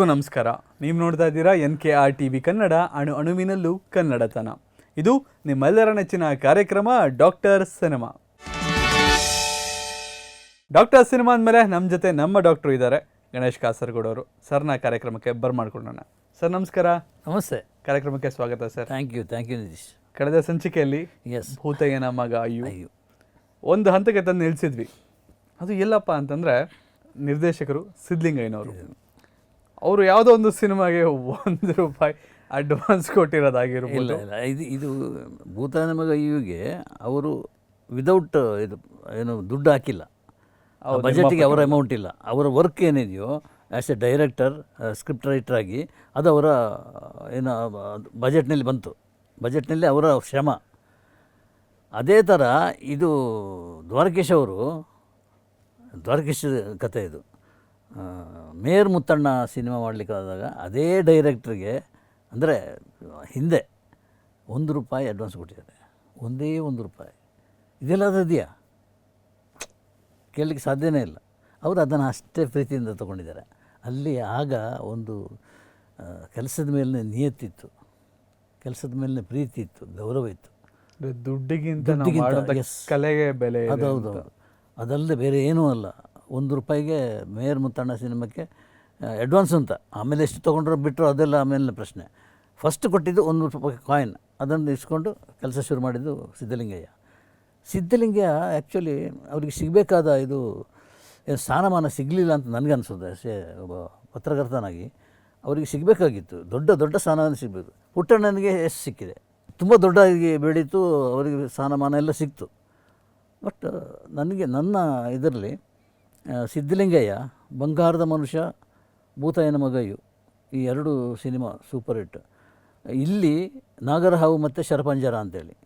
ಎಲ್ರಿಗೂ ನಮಸ್ಕಾರ. ನೀವು ನೋಡ್ತಾ ಇದ್ದೀರಾ N K R T V Kannada ಅಣು ಅಣುವಿನಲ್ಲೂ ಕನ್ನಡತನ. ಇದು ನಿಮ್ಮೆಲ್ಲರ ನೆಚ್ಚಿನ ಕಾರ್ಯಕ್ರಮ ಡಾಕ್ಟರ್ ಸಿನಿಮಾ. ಡಾಕ್ಟರ್ ಸಿನಿಮಾ ಅಂದಮೇಲೆ ನಮ್ಮ ಜೊತೆ ನಮ್ಮ ಡಾಕ್ಟ್ರು ಇದ್ದಾರೆ ಗಣೇಶ್ ಕಾಸರಗೋಡವರು. ಸರ್ ಸರ್ನ ಕಾರ್ಯಕ್ರಮಕ್ಕೆ ಬರ್ಮಾಡ್ಕೊಳ್ಳೋಣ. ಸರ್ ನಮಸ್ಕಾರ. ನಮಸ್ತೆ. ಕಾರ್ಯಕ್ರಮಕ್ಕೆ ಸ್ವಾಗತ sir. Thank you thank you Nitish. ಕಳೆದ ಸಂಚಿಕೆಯಲ್ಲಿ ಎಸ್ ಭೂತಯ್ಯನ ಮಗ ಅಯ್ಯು ಅಯ್ಯೋ. ಒಂದು ಹಂತಕ್ಕೆ ತಂದು ನಿಲ್ಲಿಸಿದ್ವಿ ಅದು ಎಲ್ಲಪ್ಪ ಅಂತಂದರೆ ನಿರ್ದೇಶಕರು ಸಿದ್ಲಿಂಗಯ್ಯನವರು ಅವರು ಯಾವುದೋ ಒಂದು ಸಿನಿಮಾಗೆ ಒಂದು ರೂಪಾಯಿ ಅಡ್ವಾನ್ಸ್ ಕೊಟ್ಟಿರೋದಾಗಿರ್ಬೋದು. ಇಲ್ಲ ಇದು ಇದು ಭೂತಾನ ಮಗ ಇವಿಗೆ ಅವರು ವಿದೌಟ್ ಇದು ಏನು ದುಡ್ಡು ಹಾಕಿಲ್ಲ. ಬಜೆಟಿಗೆ ಅವರ ಅಮೌಂಟ್ ಇಲ್ಲ. ಅವರ ವರ್ಕ್ ಏನಿದೆಯೋ as a director script writer ಆಗಿ ಅದು ಅವರ ಏನು ಬಜೆಟ್ನಲ್ಲಿ ಬಂತು. ಬಜೆಟ್ನಲ್ಲಿ ಅವರ ಶ್ರಮ. ಅದೇ ಥರ ಇದು ದ್ವಾರಕೇಶ್ ಅವರು ದ್ವಾರಕೀಶ್ ಕತೆ ಇದು. ಆ, ಮೇಯರ್ ಮುತ್ತಣ್ಣ ಸಿನಿಮಾ ಮಾಡಲಿಕ್ಕೆ ಆದಾಗ ಅದೇ ಡೈರೆಕ್ಟ್ರಿಗೆ ಅಂದರೆ ಹಿಂದೆ ಒಂದು ರೂಪಾಯಿ ಅಡ್ವಾನ್ಸ್ ಕೊಟ್ಟಿದ್ದಾರೆ. ಒಂದೇ ಒಂದು ರೂಪಾಯಿ. ಇದೆಲ್ಲ ಇದೆಯಾ? ಕೇಳಲಿಕ್ಕೆ ಸಾಧ್ಯನೇ ಇಲ್ಲ. ಅವರು ಅದನ್ನು ಅಷ್ಟೇ ಪ್ರೀತಿಯಿಂದ ತಗೊಂಡಿದ್ದಾರೆ. ಅಲ್ಲಿ ಆಗ ಒಂದು ಕೆಲಸದ ಮೇಲಿನ ನಿಯತ್ತಿತ್ತು ಕೆಲಸದ ಮೇಲಿನ ಪ್ರೀತಿ ಇತ್ತು ಗೌರವ ಇತ್ತು. ದುಡ್ಡಿಗಿಂತ ಕಲೆಗೆ ಬೆಲೆ ಅದು. ಹೌದು. ಅದಲ್ಲದೆ ಬೇರೆ ಏನೂ ಅಲ್ಲ. ಒಂದು ರೂಪಾಯಿಗೆ ಮೇಯರ್ ಮುತ್ತಣ್ಣ ಸಿನಿಮಾಕ್ಕೆ ಅಡ್ವಾನ್ಸ್ ಅಂತ. ಆಮೇಲೆ ಎಷ್ಟು ತೊಗೊಂಡ್ರು ಬಿಟ್ಟರು ಅದೆಲ್ಲ ಆಮೇಲಿನ ಪ್ರಶ್ನೆ. ಫಸ್ಟ್ ಕೊಟ್ಟಿದ್ದು ಒಂದು ರೂಪಾಯಿ ಕಾಯಿನ್ ಅದನ್ನು ಇಸ್ಕೊಂಡು ಕೆಲಸ ಶುರು ಮಾಡಿದ್ದು ಸಿದ್ಧಲಿಂಗಯ್ಯ. ಸಿದ್ಧಲಿಂಗಯ್ಯ ಆ್ಯಕ್ಚುಲಿ ಅವರಿಗೆ ಸಿಗಬೇಕಾದ ಇದು ಸ್ಥಾನಮಾನ ಸಿಗಲಿಲ್ಲ ಅಂತ ನನಗೆ ಅನಿಸುತ್ತೆ. ಅಷ್ಟೇ ಒಬ್ಬ ಪತ್ರಕರ್ತನಾಗಿ ಅವರಿಗೆ ಸಿಗಬೇಕಾಗಿತ್ತು. ದೊಡ್ಡ ದೊಡ್ಡ ಸ್ಥಾನಮಾನ ಸಿಗಬೇಕು. ಪುಟ್ಟಣ್ಣನಿಗೆ ಎಷ್ಟು ಸಿಕ್ಕಿದೆ. ತುಂಬ ದೊಡ್ಡದಾಗಿ ಬೆಳೀತು, ಅವರಿಗೆ ಸ್ಥಾನಮಾನ ಎಲ್ಲ ಸಿಕ್ತು. ಬಟ್ ನನಗೆ, ನನ್ನ ಇದರಲ್ಲಿ ಸಿದ್ಧಲಿಂಗಯ್ಯ ಬಂಗಾರದ ಮನುಷ್ಯ ಭೂತಾಯನ ಮಗಯು ಈ ಎರಡು ಸಿನಿಮಾ ಸೂಪರ್ ಹಿಟ್. ಇಲ್ಲಿ ನಾಗರಹಾವು ಮತ್ತು ಶರಪಂಜರ ಅಂತೇಳಿ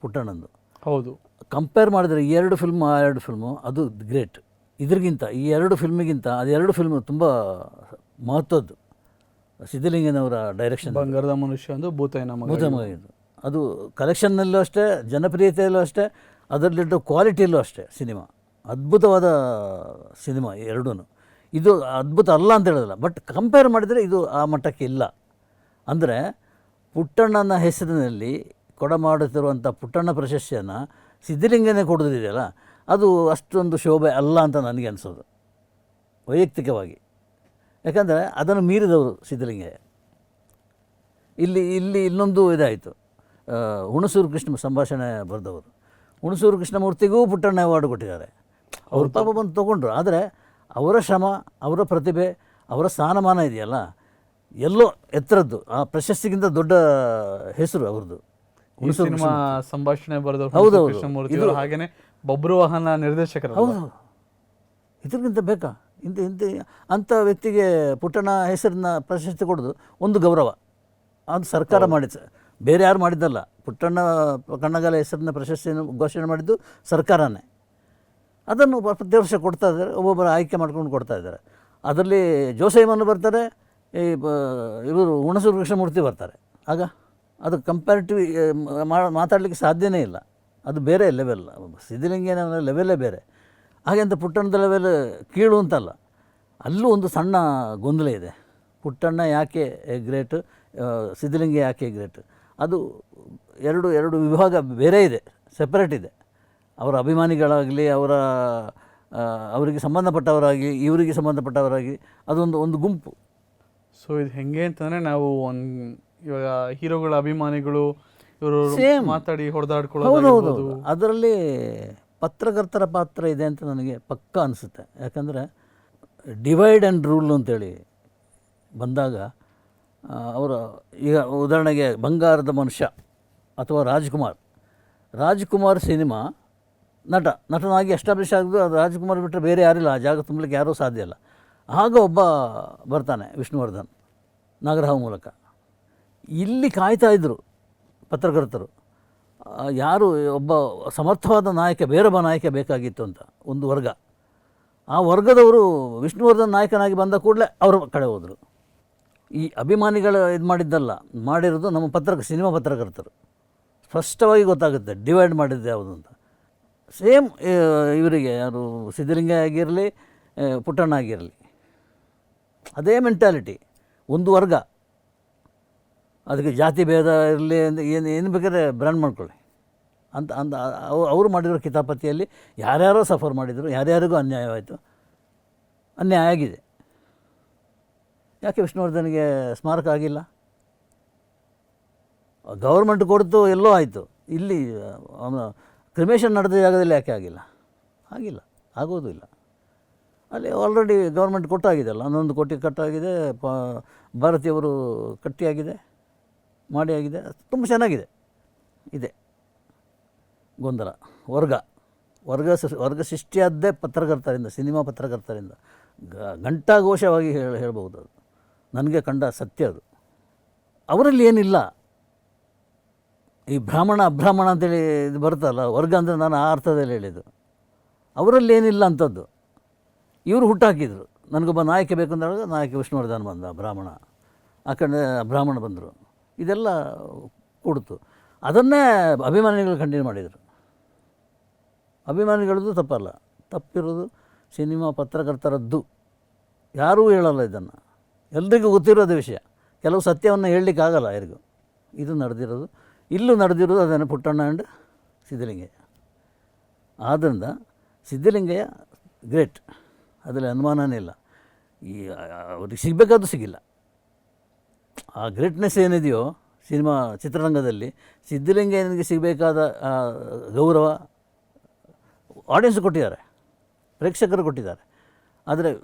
ಪುಟ್ಟಣ್ಣಂದು. ಹೌದು. ಕಂಪೇರ್ ಮಾಡಿದ್ರೆ ಈ ಎರಡು ಫಿಲ್ಮ್ ಆ ಎರಡು ಫಿಲ್ಮು ಅದು ಗ್ರೇಟ್ ಇದ್ರಿಗಿಂತ ಈ ಎರಡು ಫಿಲ್ಮಿಗಿಂತ ಅದೆರಡು ಫಿಲ್ಮ್ ತುಂಬ ಮಹತ್ವದ್ದು. ಸಿದ್ಧಲಿಂಗನವರ ಡೈರೆಕ್ಷನ್ ಬಂಗಾರದ ಮನುಷ್ಯ ಒಂದು ಭೂತಯ್ಯನ ಮಗ ಭೂತಮಗಿದ್ದು ಅದು ಕಲೆಕ್ಷನ್ನಲ್ಲೂ ಅಷ್ಟೇ ಜನಪ್ರಿಯತೆಯಲ್ಲೂ ಅಷ್ಟೇ ಅದರಲ್ಲಿದ್ದ ಕ್ವಾಲಿಟಿಯಲ್ಲೂ ಅಷ್ಟೇ ಸಿನಿಮಾ. ಅದ್ಭುತವಾದ ಸಿನಿಮಾ ಎರಡೂ ಇದು ಅದ್ಭುತ ಅಲ್ಲ ಅಂತ ಹೇಳೋದಿಲ್ಲ. ಬಟ್ ಕಂಪೇರ್ ಮಾಡಿದರೆ ಇದು ಆ ಮಟ್ಟಕ್ಕೆ ಇಲ್ಲ. ಅಂದರೆ ಪುಟ್ಟಣ್ಣನ ಹೆಸರಿನಲ್ಲಿ ಕೊಡಮಾಡುತ್ತಿರುವಂಥ ಪುಟ್ಟಣ್ಣ ಪ್ರಶಸ್ತಿಯನ್ನು ಸಿದ್ಧಲಿಂಗನೇ ಕೊಡೋದಿದೆಯಲ್ಲ, ಅದು ಅಷ್ಟೊಂದು ಶೋಭೆ ಅಲ್ಲ ಅಂತ ನನಗೆ ಅನಿಸೋದು. ವೈಯಕ್ತಿಕವಾಗಿ. ಯಾಕಂದರೆ ಅದನ್ನು ಮೀರಿದವರು ಸಿದ್ಧಲಿಂಗಯ್ಯ ಇಲ್ಲಿ ಇಲ್ಲಿ ಇನ್ನೊಂದು ಇದಾಯಿತು. ಹುಣಸೂರು ಕೃಷ್ಣ ಸಂಭಾಷಣೆ ಬರೆದವರು. ಹುಣಸೂರು ಕೃಷ್ಣಮೂರ್ತಿಗೂ ಪುಟ್ಟಣ್ಣ ಅವಾರ್ಡ್ ಕೊಟ್ಟಿದ್ದಾರೆ. ಅವರು ಪಾಪ ಬಂದು ತೊಗೊಂಡ್ರು. ಆದರೆ ಅವರ ಶ್ರಮ ಅವರ ಪ್ರತಿಭೆ ಅವರ ಸ್ಥಾನಮಾನ ಇದೆಯಲ್ಲ? ಎಲ್ಲೋ ಎತ್ತರದ್ದು ಆ ಪ್ರಶಸ್ತಿಗಿಂತ ದೊಡ್ಡ ಹೆಸರು ಅವ್ರದ್ದು. ಸಿನಿಮಾ ಸಂಭಾಷಣೆ ಬರೆದವರು ಹೌದು. ಕೃಷ್ಣಮೂರ್ತಿ ಹಾಗೇನೆ ಬಬ್ರು ವಾಹನ ನಿರ್ದೇಶಕರು ಹೌದು ಇದಕ್ಕಿಂತ ಬೇಕಾ? ಇಂಥ ಇಂಥ ಅಂಥ ವ್ಯಕ್ತಿಗೆ ಪುಟ್ಟಣ ಹೆಸರನ್ನ ಪ್ರಶಸ್ತಿ ಕೊಡೋದು ಒಂದು ಗೌರವ. ಅದು ಸರ್ಕಾರ ಮಾಡಿದ ಬೇರೆ ಯಾರು ಮಾಡಿದ್ದಲ್ಲ. ಪುಟ್ಟಣ್ಣ ಕಣ್ಣಗಾಲ ಹೆಸರಿನ ಪ್ರಶಸ್ತಿಯನ್ನು ಘೋಷಣೆ ಮಾಡಿದ್ದು ಸರ್ಕಾರನೇ. ಅದನ್ನು ಪ್ರತಿ ವರ್ಷ ಕೊಡ್ತಾ ಇದ್ದಾರೆ, ಒಬ್ಬೊಬ್ಬರು ಆಯ್ಕೆ ಮಾಡ್ಕೊಂಡು ಕೊಡ್ತಾ ಇದ್ದಾರೆ. ಅದರಲ್ಲಿ ಜೋಸೈಮನ್ನು ಬರ್ತಾರೆ, ಈ ಇವರು ಹುಣಸೂರು ಕೃಷ್ಣಮೂರ್ತಿ ಬರ್ತಾರೆ. ಆಗ ಅದು ಕಂಪ್ಯಾರಿಟಿವ್ ಮಾತಾಡಲಿಕ್ಕೆ ಸಾಧ್ಯನೇ ಇಲ್ಲ. ಅದು ಬೇರೆ ಲೆವೆಲ್ ಸಿದ್ಧಲಿಂಗೇನ ಲೆವೆಲ್ಲೇ ಬೇರೆ. ಹಾಗೆ ಅಂತ ಪುಟ್ಟಣ್ಣದ ಲೆವೆಲ್ ಕೀಳು ಅಂತಲ್ಲ. ಅಲ್ಲೂ ಒಂದು ಸಣ್ಣ ಗೊಂದಲ ಇದೆ. ಪುಟ್ಟಣ್ಣ ಯಾಕೆ ಗ್ರೇಟ್ ಸಿದ್ಧಲಿಂಗ ಯಾಕೆ ಗ್ರೇಟ್ ಅದು ಎರಡು ಎರಡು ವಿಭಾಗ ಬೇರೆ ಇದೆ ಸೆಪರೇಟ್ ಇದೆ. ಅವರ ಅಭಿಮಾನಿಗಳಾಗಲಿ ಅವರ ಅವರಿಗೆ ಸಂಬಂಧಪಟ್ಟವರಾಗಿ ಇವರಿಗೆ ಸಂಬಂಧಪಟ್ಟವರಾಗಿ ಅದೊಂದು ಒಂದು ಗುಂಪು. ಸೊ ಇದು ಹೆಂಗೆ ಅಂತಂದರೆ ನಾವು ಒಂದು ಇವಾಗ ಹೀರೋಗಳ ಅಭಿಮಾನಿಗಳು ಇವರು. ಮಾತಾಡಿ ಹೌದು ಹೊಡೆದಾಡ್ಕೊಳ್ಳೋದು ಅದರಲ್ಲಿ ಪತ್ರಕರ್ತರ ಪಾತ್ರ ಇದೆ ಅಂತ ನನಗೆ ಪಕ್ಕ ಅನಿಸುತ್ತೆ. ಯಾಕಂದರೆ ಡಿವೈಡ್ ಆ್ಯಂಡ್ ರೂಲ್ ಅಂತೇಳಿ ಬಂದಾಗ ಅವರ ಈಗ ಉದಾಹರಣೆಗೆ ಬಂಗಾರದ ಮನುಷ್ಯ ಅಥವಾ ರಾಜ್ಕುಮಾರ್. ರಾಜ್ಕುಮಾರ್ ಸಿನಿಮಾ ನಟ, ನಟನಾಗಿ ಎಸ್ಟಾಬ್ಲಿಷ್ ಆಗಿದ್ದು ಅದು ರಾಜ್ಕುಮಾರ್ ಬಿಟ್ಟರೆ ಬೇರೆ ಯಾರಿಲ್ಲ. ಆ ಜಾಗ ತುಂಬಲಿಕ್ಕೆ ಯಾರೂ ಸಾಧ್ಯ ಇಲ್ಲ. ಆಗ ಒಬ್ಬ ಬರ್ತಾನೆ, ವಿಷ್ಣುವರ್ಧನ್, ನಾಗರಹಾವ್ ಮೂಲಕ. ಇಲ್ಲಿ ಕಾಯ್ತಾ ಇದ್ದರು ಪತ್ರಕರ್ತರು. ಯಾರು ಒಬ್ಬ ಸಮರ್ಥವಾದ ನಾಯಕ, ಬೇರೊಬ್ಬ ನಾಯಕ ಬೇಕಾಗಿತ್ತು ಅಂತ, ಒಂದು ವರ್ಗ. ಆ ವರ್ಗದವರು ವಿಷ್ಣುವರ್ಧನ್ ನಾಯಕನಾಗಿ ಬಂದ ಕೂಡಲೇ ಅವರ ಕಡೆ ಹೋದರು. ಈ ಅಭಿಮಾನಿಗಳು ಇದು ಮಾಡಿದ್ದಲ್ಲ, ಮಾಡಿರೋದು ನಮ್ಮ ಪತ್ರಕ, ಸಿನಿಮಾ ಪತ್ರಕರ್ತರು. ಸ್ಪಷ್ಟವಾಗಿ ಗೊತ್ತಾಗುತ್ತೆ, ಡಿವೈಡ್ ಮಾಡಿದ್ದು ಯಾವುದು ಅಂತ. ಸೇಮ್ ಇವರಿಗೆ ಯಾರು ಸಿದ್ಧಲಿಂಗ ಆಗಿರಲಿ ಪುಟ್ಟಣ್ಣ ಆಗಿರಲಿ. ಅದೇ ಮೆಂಟಾಲಿಟಿ ಒಂದು ವರ್ಗ. ಅದಕ್ಕೆ ಜಾತಿ ಭೇದ ಇರಲಿ ಅಂದರೆ ಏನು ಏನು ಬೇಕಾದ್ರೆ ಬ್ರ್ಯಾಂಡ್ ಮಾಡ್ಕೊಳ್ಳಿ. ಅಂತ ಅಂತ, ಅವ್- ಅವರು ಮಾಡಿರೋ ಕಿತಾಪತಿಯಲ್ಲಿ ಯಾರ್ಯಾರೋ ಸಫರ್ ಮಾಡಿದರು, ಯಾರ್ಯಾರಿಗೂ ಅನ್ಯಾಯವಾಯಿತು. ಅನ್ಯಾಯ ಆಗಿದೆ. ಯಾಕೆ ವಿಷ್ಣುವರ್ಧನಿಗೆ ಸ್ಮಾರಕ ಆಗಿಲ್ಲ? ಗೌರ್ಮೆಂಟ್ ಕೊಡ್ತು ಎಲ್ಲೋ ಆಯಿತು. ಇಲ್ಲಿ ಕ್ರಿಮೇಷನ್ ನಡೆದ ಜಾಗದಲ್ಲಿ ಯಾಕೆ ಆಗಿಲ್ಲ? ಆಗಿಲ್ಲ. ಆಗೋದು ಇಲ್ಲ. ಅಲ್ಲಿ ಆಲ್ರೆಡಿ ಗೌರ್ಮೆಂಟ್ ಕೊಟ್ಟಾಗಿದೆಯಲ್ಲ ಹನ್ನೊಂದು ಕೋಟಿ ಕಟ್ಟಾಗಿದೆ. ಪ, ಭಾರತೀಯವರು ಕಟ್ಟಿಯಾಗಿದೆ. ಮಾಡಿ ಆಗಿದೆ ತುಂಬ ಚೆನ್ನಾಗಿದೆ. ಇದೆ. ಗೊಂದಲ. ವರ್ಗ. ವರ್ಗ ವರ್ಗ ಸೃಷ್ಟಿಯಾದ್ದೇ ಪತ್ರಕರ್ತರಿಂದ, ಸಿನಿಮಾ ಪತ್ರಕರ್ತರಿಂದ ಗ, ಘಂಟಾಘೋಷವಾಗಿ ಹೇಳ ಹೇಳ್ಬೋದು ಅದು. ನನಗೆ ಕಂಡ ಸತ್ಯ ಅದು. ಅವರಲ್ಲಿ ಏನಿಲ್ಲ. ಈ ಬ್ರಾಹ್ಮಣ ಅಬ್ರಾಹ್ಮಣ ಅಂತೇಳಿ ಇದು ಬರುತ್ತಲ್ಲ, ವರ್ಗ ಅಂದರೆ ನಾನು ಆ ಅರ್ಥದಲ್ಲಿ ಹೇಳಿದ್ದು. ಅವರಲ್ಲಿ ಏನಿಲ್ಲ ಅಂಥದ್ದು ಇವರು ಹುಟ್ಟಾಕಿದ್ರು. ನನಗೊಬ್ಬ ನಾಯಕ ಬೇಕು ಅಂದಾಗ ನಾಯಕ ವಿಷ್ಣುವರ್ಧನ್ ಬಂದ, ಬ್ರಾಹ್ಮಣ. ಆ ಕಡೆ ಬ್ರಾಹ್ಮಣ ಬಂದರು. ಇದೆಲ್ಲ ಕೊಡ್ತು. ಅದನ್ನೇ ಅಭಿಮಾನಿಗಳು ಕಂಟಿನ್ಯೂ ಮಾಡಿದರು. ಅಭಿಮಾನಿಗಳದ್ದು ತಪ್ಪಲ್ಲ. ತಪ್ಪಿರೋದು ಸಿನಿಮಾ ಪತ್ರಕರ್ತರದ್ದು. ಯಾರೂ ಹೇಳಲ್ಲ ಇದನ್ನು. ಎಲ್ರಿಗೂ ಗೊತ್ತಿರೋದು ವಿಷಯ. ಕೆಲವು ಸತ್ಯವನ್ನು ಹೇಳಲಿಕ್ಕಾಗಲ್ಲ ಯಾರಿಗೂ. ಇದು ನಡೆದಿರೋದು. ಇಲ್ಲೂ ನಡೆದಿರೋದು ಅದನ್ನು ಪುಟ್ಟಣ್ಣ ಆ್ಯಂಡ್ ಸಿದ್ಧಲಿಂಗಯ್ಯ. ಆದ್ದರಿಂದ ಸಿದ್ಧಲಿಂಗಯ್ಯ ಗ್ರೇಟ್ ಅದರಲ್ಲಿ ಅನುಮಾನವೇ ಇಲ್ಲ. ಈ ಅವ್ರಿಗೆ ಸಿಗಬೇಕಾದ್ರೂ ಸಿಗಿಲ್ಲ. ಆ ಗ್ರೇಟ್ನೆಸ್ ಏನಿದೆಯೋ ಸಿನಿಮಾ ಚಿತ್ರರಂಗದಲ್ಲಿ ಸಿದ್ಧಲಿಂಗಯ್ಯನಿಗೆ ಸಿಗಬೇಕಾದ ಗೌರವ ಆಡಿಯನ್ಸ್ ಕೊಟ್ಟಿದ್ದಾರೆ. ಪ್ರೇಕ್ಷಕರು ಕೊಟ್ಟಿದ್ದಾರೆ. ಆದರೆ,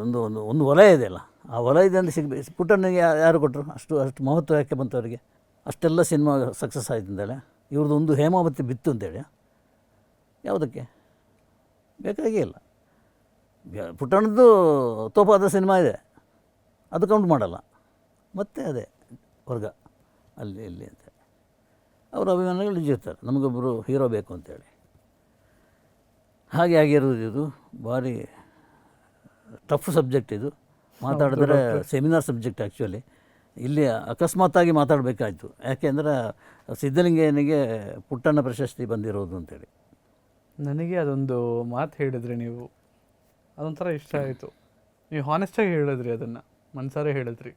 ಒಂದು ಒಂದು ಒಂದು ವಲಯ ಇದೆಯಲ್ಲ ಆ ವಲಯದಲ್ಲಿ ಸಿಗಬೇಕು ಪುಟ್ಟಣ್ಣಗೆ ಯಾರು ಕೊಟ್ಟರು? ಅಷ್ಟು ಅಷ್ಟು ಮಹತ್ವ ಯಾಕೆ ಬಂತು ಅವರಿಗೆ? ಅಷ್ಟೆಲ್ಲ ಸಿನಿಮಾ ಸಕ್ಸಸ್ ಆಯ್ತು ಅಂತೇಳಿ. ಇವ್ರದ್ದು ಒಂದು ಹೇಮಾವತಿ ಬಿತ್ತು ಅಂತೇಳಿ. ಯಾವುದಕ್ಕೆ? ಬೇಕಾಗೇ ಇಲ್ಲ. ಪುಟ್ಟಣದ್ದು ತೋಪಾದ ಸಿನಿಮಾ ಇದೆ. ಅದು ಕೌಂಟ್ ಮಾಡಲ್ಲ. ಮತ್ತೆ ಅದೇ ವರ್ಗ. ಅಲ್ಲಿ ಇಲ್ಲಿ ಅಂತ ಅವರ ಅಭಿಮಾನಿಗಳು ನಿಜಿರ್ತಾರೆ ನಮಗೊಬ್ಬರು ಹೀರೋ ಬೇಕು ಅಂತೇಳಿ. ಹಾಗೆ ಆಗಿರೋದು ಇದು. ಭಾರಿ ಟಫ್ ಸಬ್ಜೆಕ್ಟ್ ಇದು. ಮಾತಾಡಿದ್ರೆ ಸೆಮಿನಾರ್ ಸಬ್ಜೆಕ್ಟ್ ಆ್ಯಕ್ಚುಲಿ ಇಲ್ಲಿ ಅಕಸ್ಮಾತ್ತಾಗಿ ಮಾತಾಡಬೇಕಾಯಿತು. ಯಾಕೆಂದರೆ ಸಿದ್ಧಲಿಂಗಯ್ಯನಿಗೆ ಪುಟ್ಟಣ್ಣ ಪ್ರಶಸ್ತಿ ಬಂದಿರೋದು ಅಂತೇಳಿ. ನನಗೆ ಅದೊಂದು ಮಾತು ಹೇಳಿದ್ರಿ ನೀವು. ಅದೊಂಥರ ಇಷ್ಟ ಆಯಿತು. ನೀವು ಹಾನೆಸ್ಟಾಗಿ ಹೇಳಿದ್ರಿ ಅದನ್ನು. ಮನ್ಸಾರೇ ಹೇಳಿದ್ರಿ.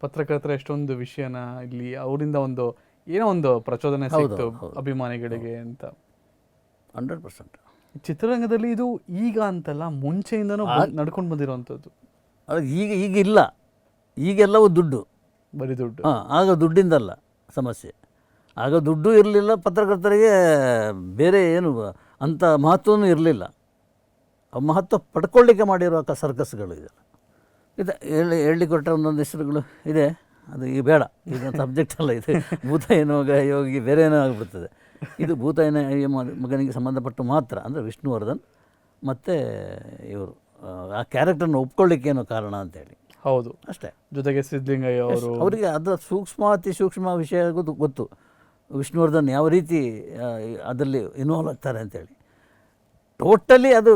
ಪತ್ರಕರ್ತರ ಎಷ್ಟೊಂದು ವಿಷಯನ ಇಲ್ಲಿ ಅವರಿಂದ ಒಂದು ಏನೋ ಒಂದು ಪ್ರಚೋದನೆ ಸಿಕ್ತು ಅಭಿಮಾನಿಗಳಿಗೆ ಅಂತ. Hundred percent. ಚಿತ್ರರಂಗದಲ್ಲಿ ಇದು ಈಗ ಅಂತಲ್ಲ ಮುಂಚೆಯಿಂದನೂ ನಡ್ಕೊಂಡು ಬಂದಿರುವಂಥದ್ದು ಅದು ಈಗ ಈಗ ಇಲ್ಲ. ಈಗೆಲ್ಲವೂ ದುಡ್ಡು. ಬರೀ ದುಡ್ಡು. ಹಾಂ ಆಗ ದುಡ್ಡಿಂದಲ್ಲ ಸಮಸ್ಯೆ. ಆಗ ದುಡ್ಡು ಇರಲಿಲ್ಲ ಪತ್ರಕರ್ತರಿಗೆ ಬೇರೆ ಏನು ಅಂಥ ಮಹತ್ವವೂ ಇರಲಿಲ್ಲ. ಆ ಮಹತ್ವ ಪಡ್ಕೊಳ್ಳಿಕ್ಕೆ ಮಾಡಿರುವ ಕ ಸರ್ಕಸ್ಗಳು ಇದೆ ಇದೆ ಹೇಳಿ ಹೇಳಿ ಕೊಟ್ಟ ಒಂದೊಂದು ಹೆಸರುಗಳು ಇದೆ. ಅದು ಈಗ ಬೇಡ. ಈಗ ಸಬ್ಜೆಕ್ಟ್ ಅಲ್ಲ ಇದು. ಭೂತ ಏನೋ ಯೋಗಿ ಬೇರೆ ಏನೋ ಆಗಿಬಿಡ್ತದೆ. ಇದು ಭೂತ ಏನೋ ಮಗನಿಗೆ ಸಂಬಂಧಪಟ್ಟು ಮಾತ್ರ ಅಂದರೆ ವಿಷ್ಣುವರ್ಧನ್ ಮತ್ತು ಇವರು. ಆ ಕ್ಯಾರೆಕ್ಟರ್ನ ಒಪ್ಕೊಳ್ಳಿಕ್ಕೇನೋ ಕಾರಣ ಅಂತೇಳಿ ಹೌದು. ಅಷ್ಟೇ. ಜೊತೆಗೆ ಸಿದ್ಧಲಿಂಗಯ್ಯ ಅವರು. ಅವರಿಗೆ ಅದರ ಸೂಕ್ಷ್ಮ ಅತಿ ಸೂಕ್ಷ್ಮ ವಿಷಯ ಗೊತ್ತು ಗೊತ್ತು. ವಿಷ್ಣುವರ್ಧನ್ ಯಾವ ರೀತಿ ಅದರಲ್ಲಿ ಇನ್ವಾಲ್ವ್ ಆಗ್ತಾರೆ ಅಂತೇಳಿ. ಟೋಟಲಿ ಅದು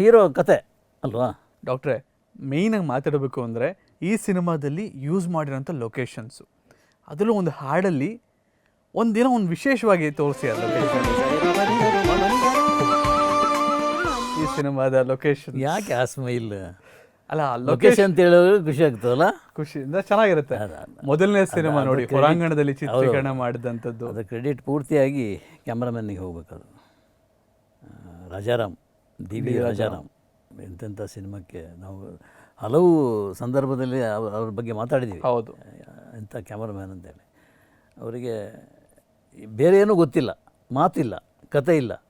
ಹೀರೋ ಕತೆ ಅಲ್ವಾ? ಡಾಕ್ಟ್ರೆ ಮೇಯ್ನಾಗಿ ಮಾತಾಡಬೇಕು ಅಂದರೆ ಈ ಸಿನಿಮಾದಲ್ಲಿ ಯೂಸ್ ಮಾಡಿರೋಂಥ ಲೊಕೇಶನ್ಸು ಅದರಲ್ಲೂ ಒಂದು ಹಾಡಲ್ಲಿ ಒಂದಿನ ಒಂದು ವಿಶೇಷವಾಗಿ ತೋರಿಸಿ ಆ ಲೊಕೇಶನ್ ಈ ಸಿನಿಮಾದ ಲೊಕೇಶನ್ ಯಾಕೆ ಆ ಸ್ಮೈಲ್ ಅಲ್ಲ ಲೊಕೇಶನ್ ಅಂತ ಹೇಳೋದು ಖುಷಿ ಆಗ್ತದಲ್ಲ? ಖುಷಿಯಿಂದ ಚೆನ್ನಾಗಿರುತ್ತೆ. ಮೊದಲನೇ ಸಿನಿಮಾ ನೋಡಿ ಹೊರಾಂಗಣದಲ್ಲಿ ಚಿತ್ರೀಕರಣ ಮಾಡಿದಂಥದ್ದು. ಅದು ಕ್ರೆಡಿಟ್ ಪೂರ್ತಿಯಾಗಿ ಕ್ಯಾಮ್ರಾಮನ್ನಿಗೆ ಹೋಗ್ಬೇಕದು. Rajaram D V Rajaram. ಎಂತೆಂಥ ಸಿನಿಮಾಕ್ಕೆ ನಾವು ಹಲವು ಸಂದರ್ಭದಲ್ಲಿ ಅವ್ರ ಅವ್ರ ಬಗ್ಗೆ ಮಾತಾಡಿದ್ದೀವಿ. ಹೌದು. ಎಂಥ ಕ್ಯಾಮ್ರಾಮ್ಯಾನ್ ಅಂತೇಳಿ. ಅವರಿಗೆ ಬೇರೆ ಏನೂ ಗೊತ್ತಿಲ್ಲ ಮಾತಿಲ್ಲ ಕತೆ ಇಲ್ಲ.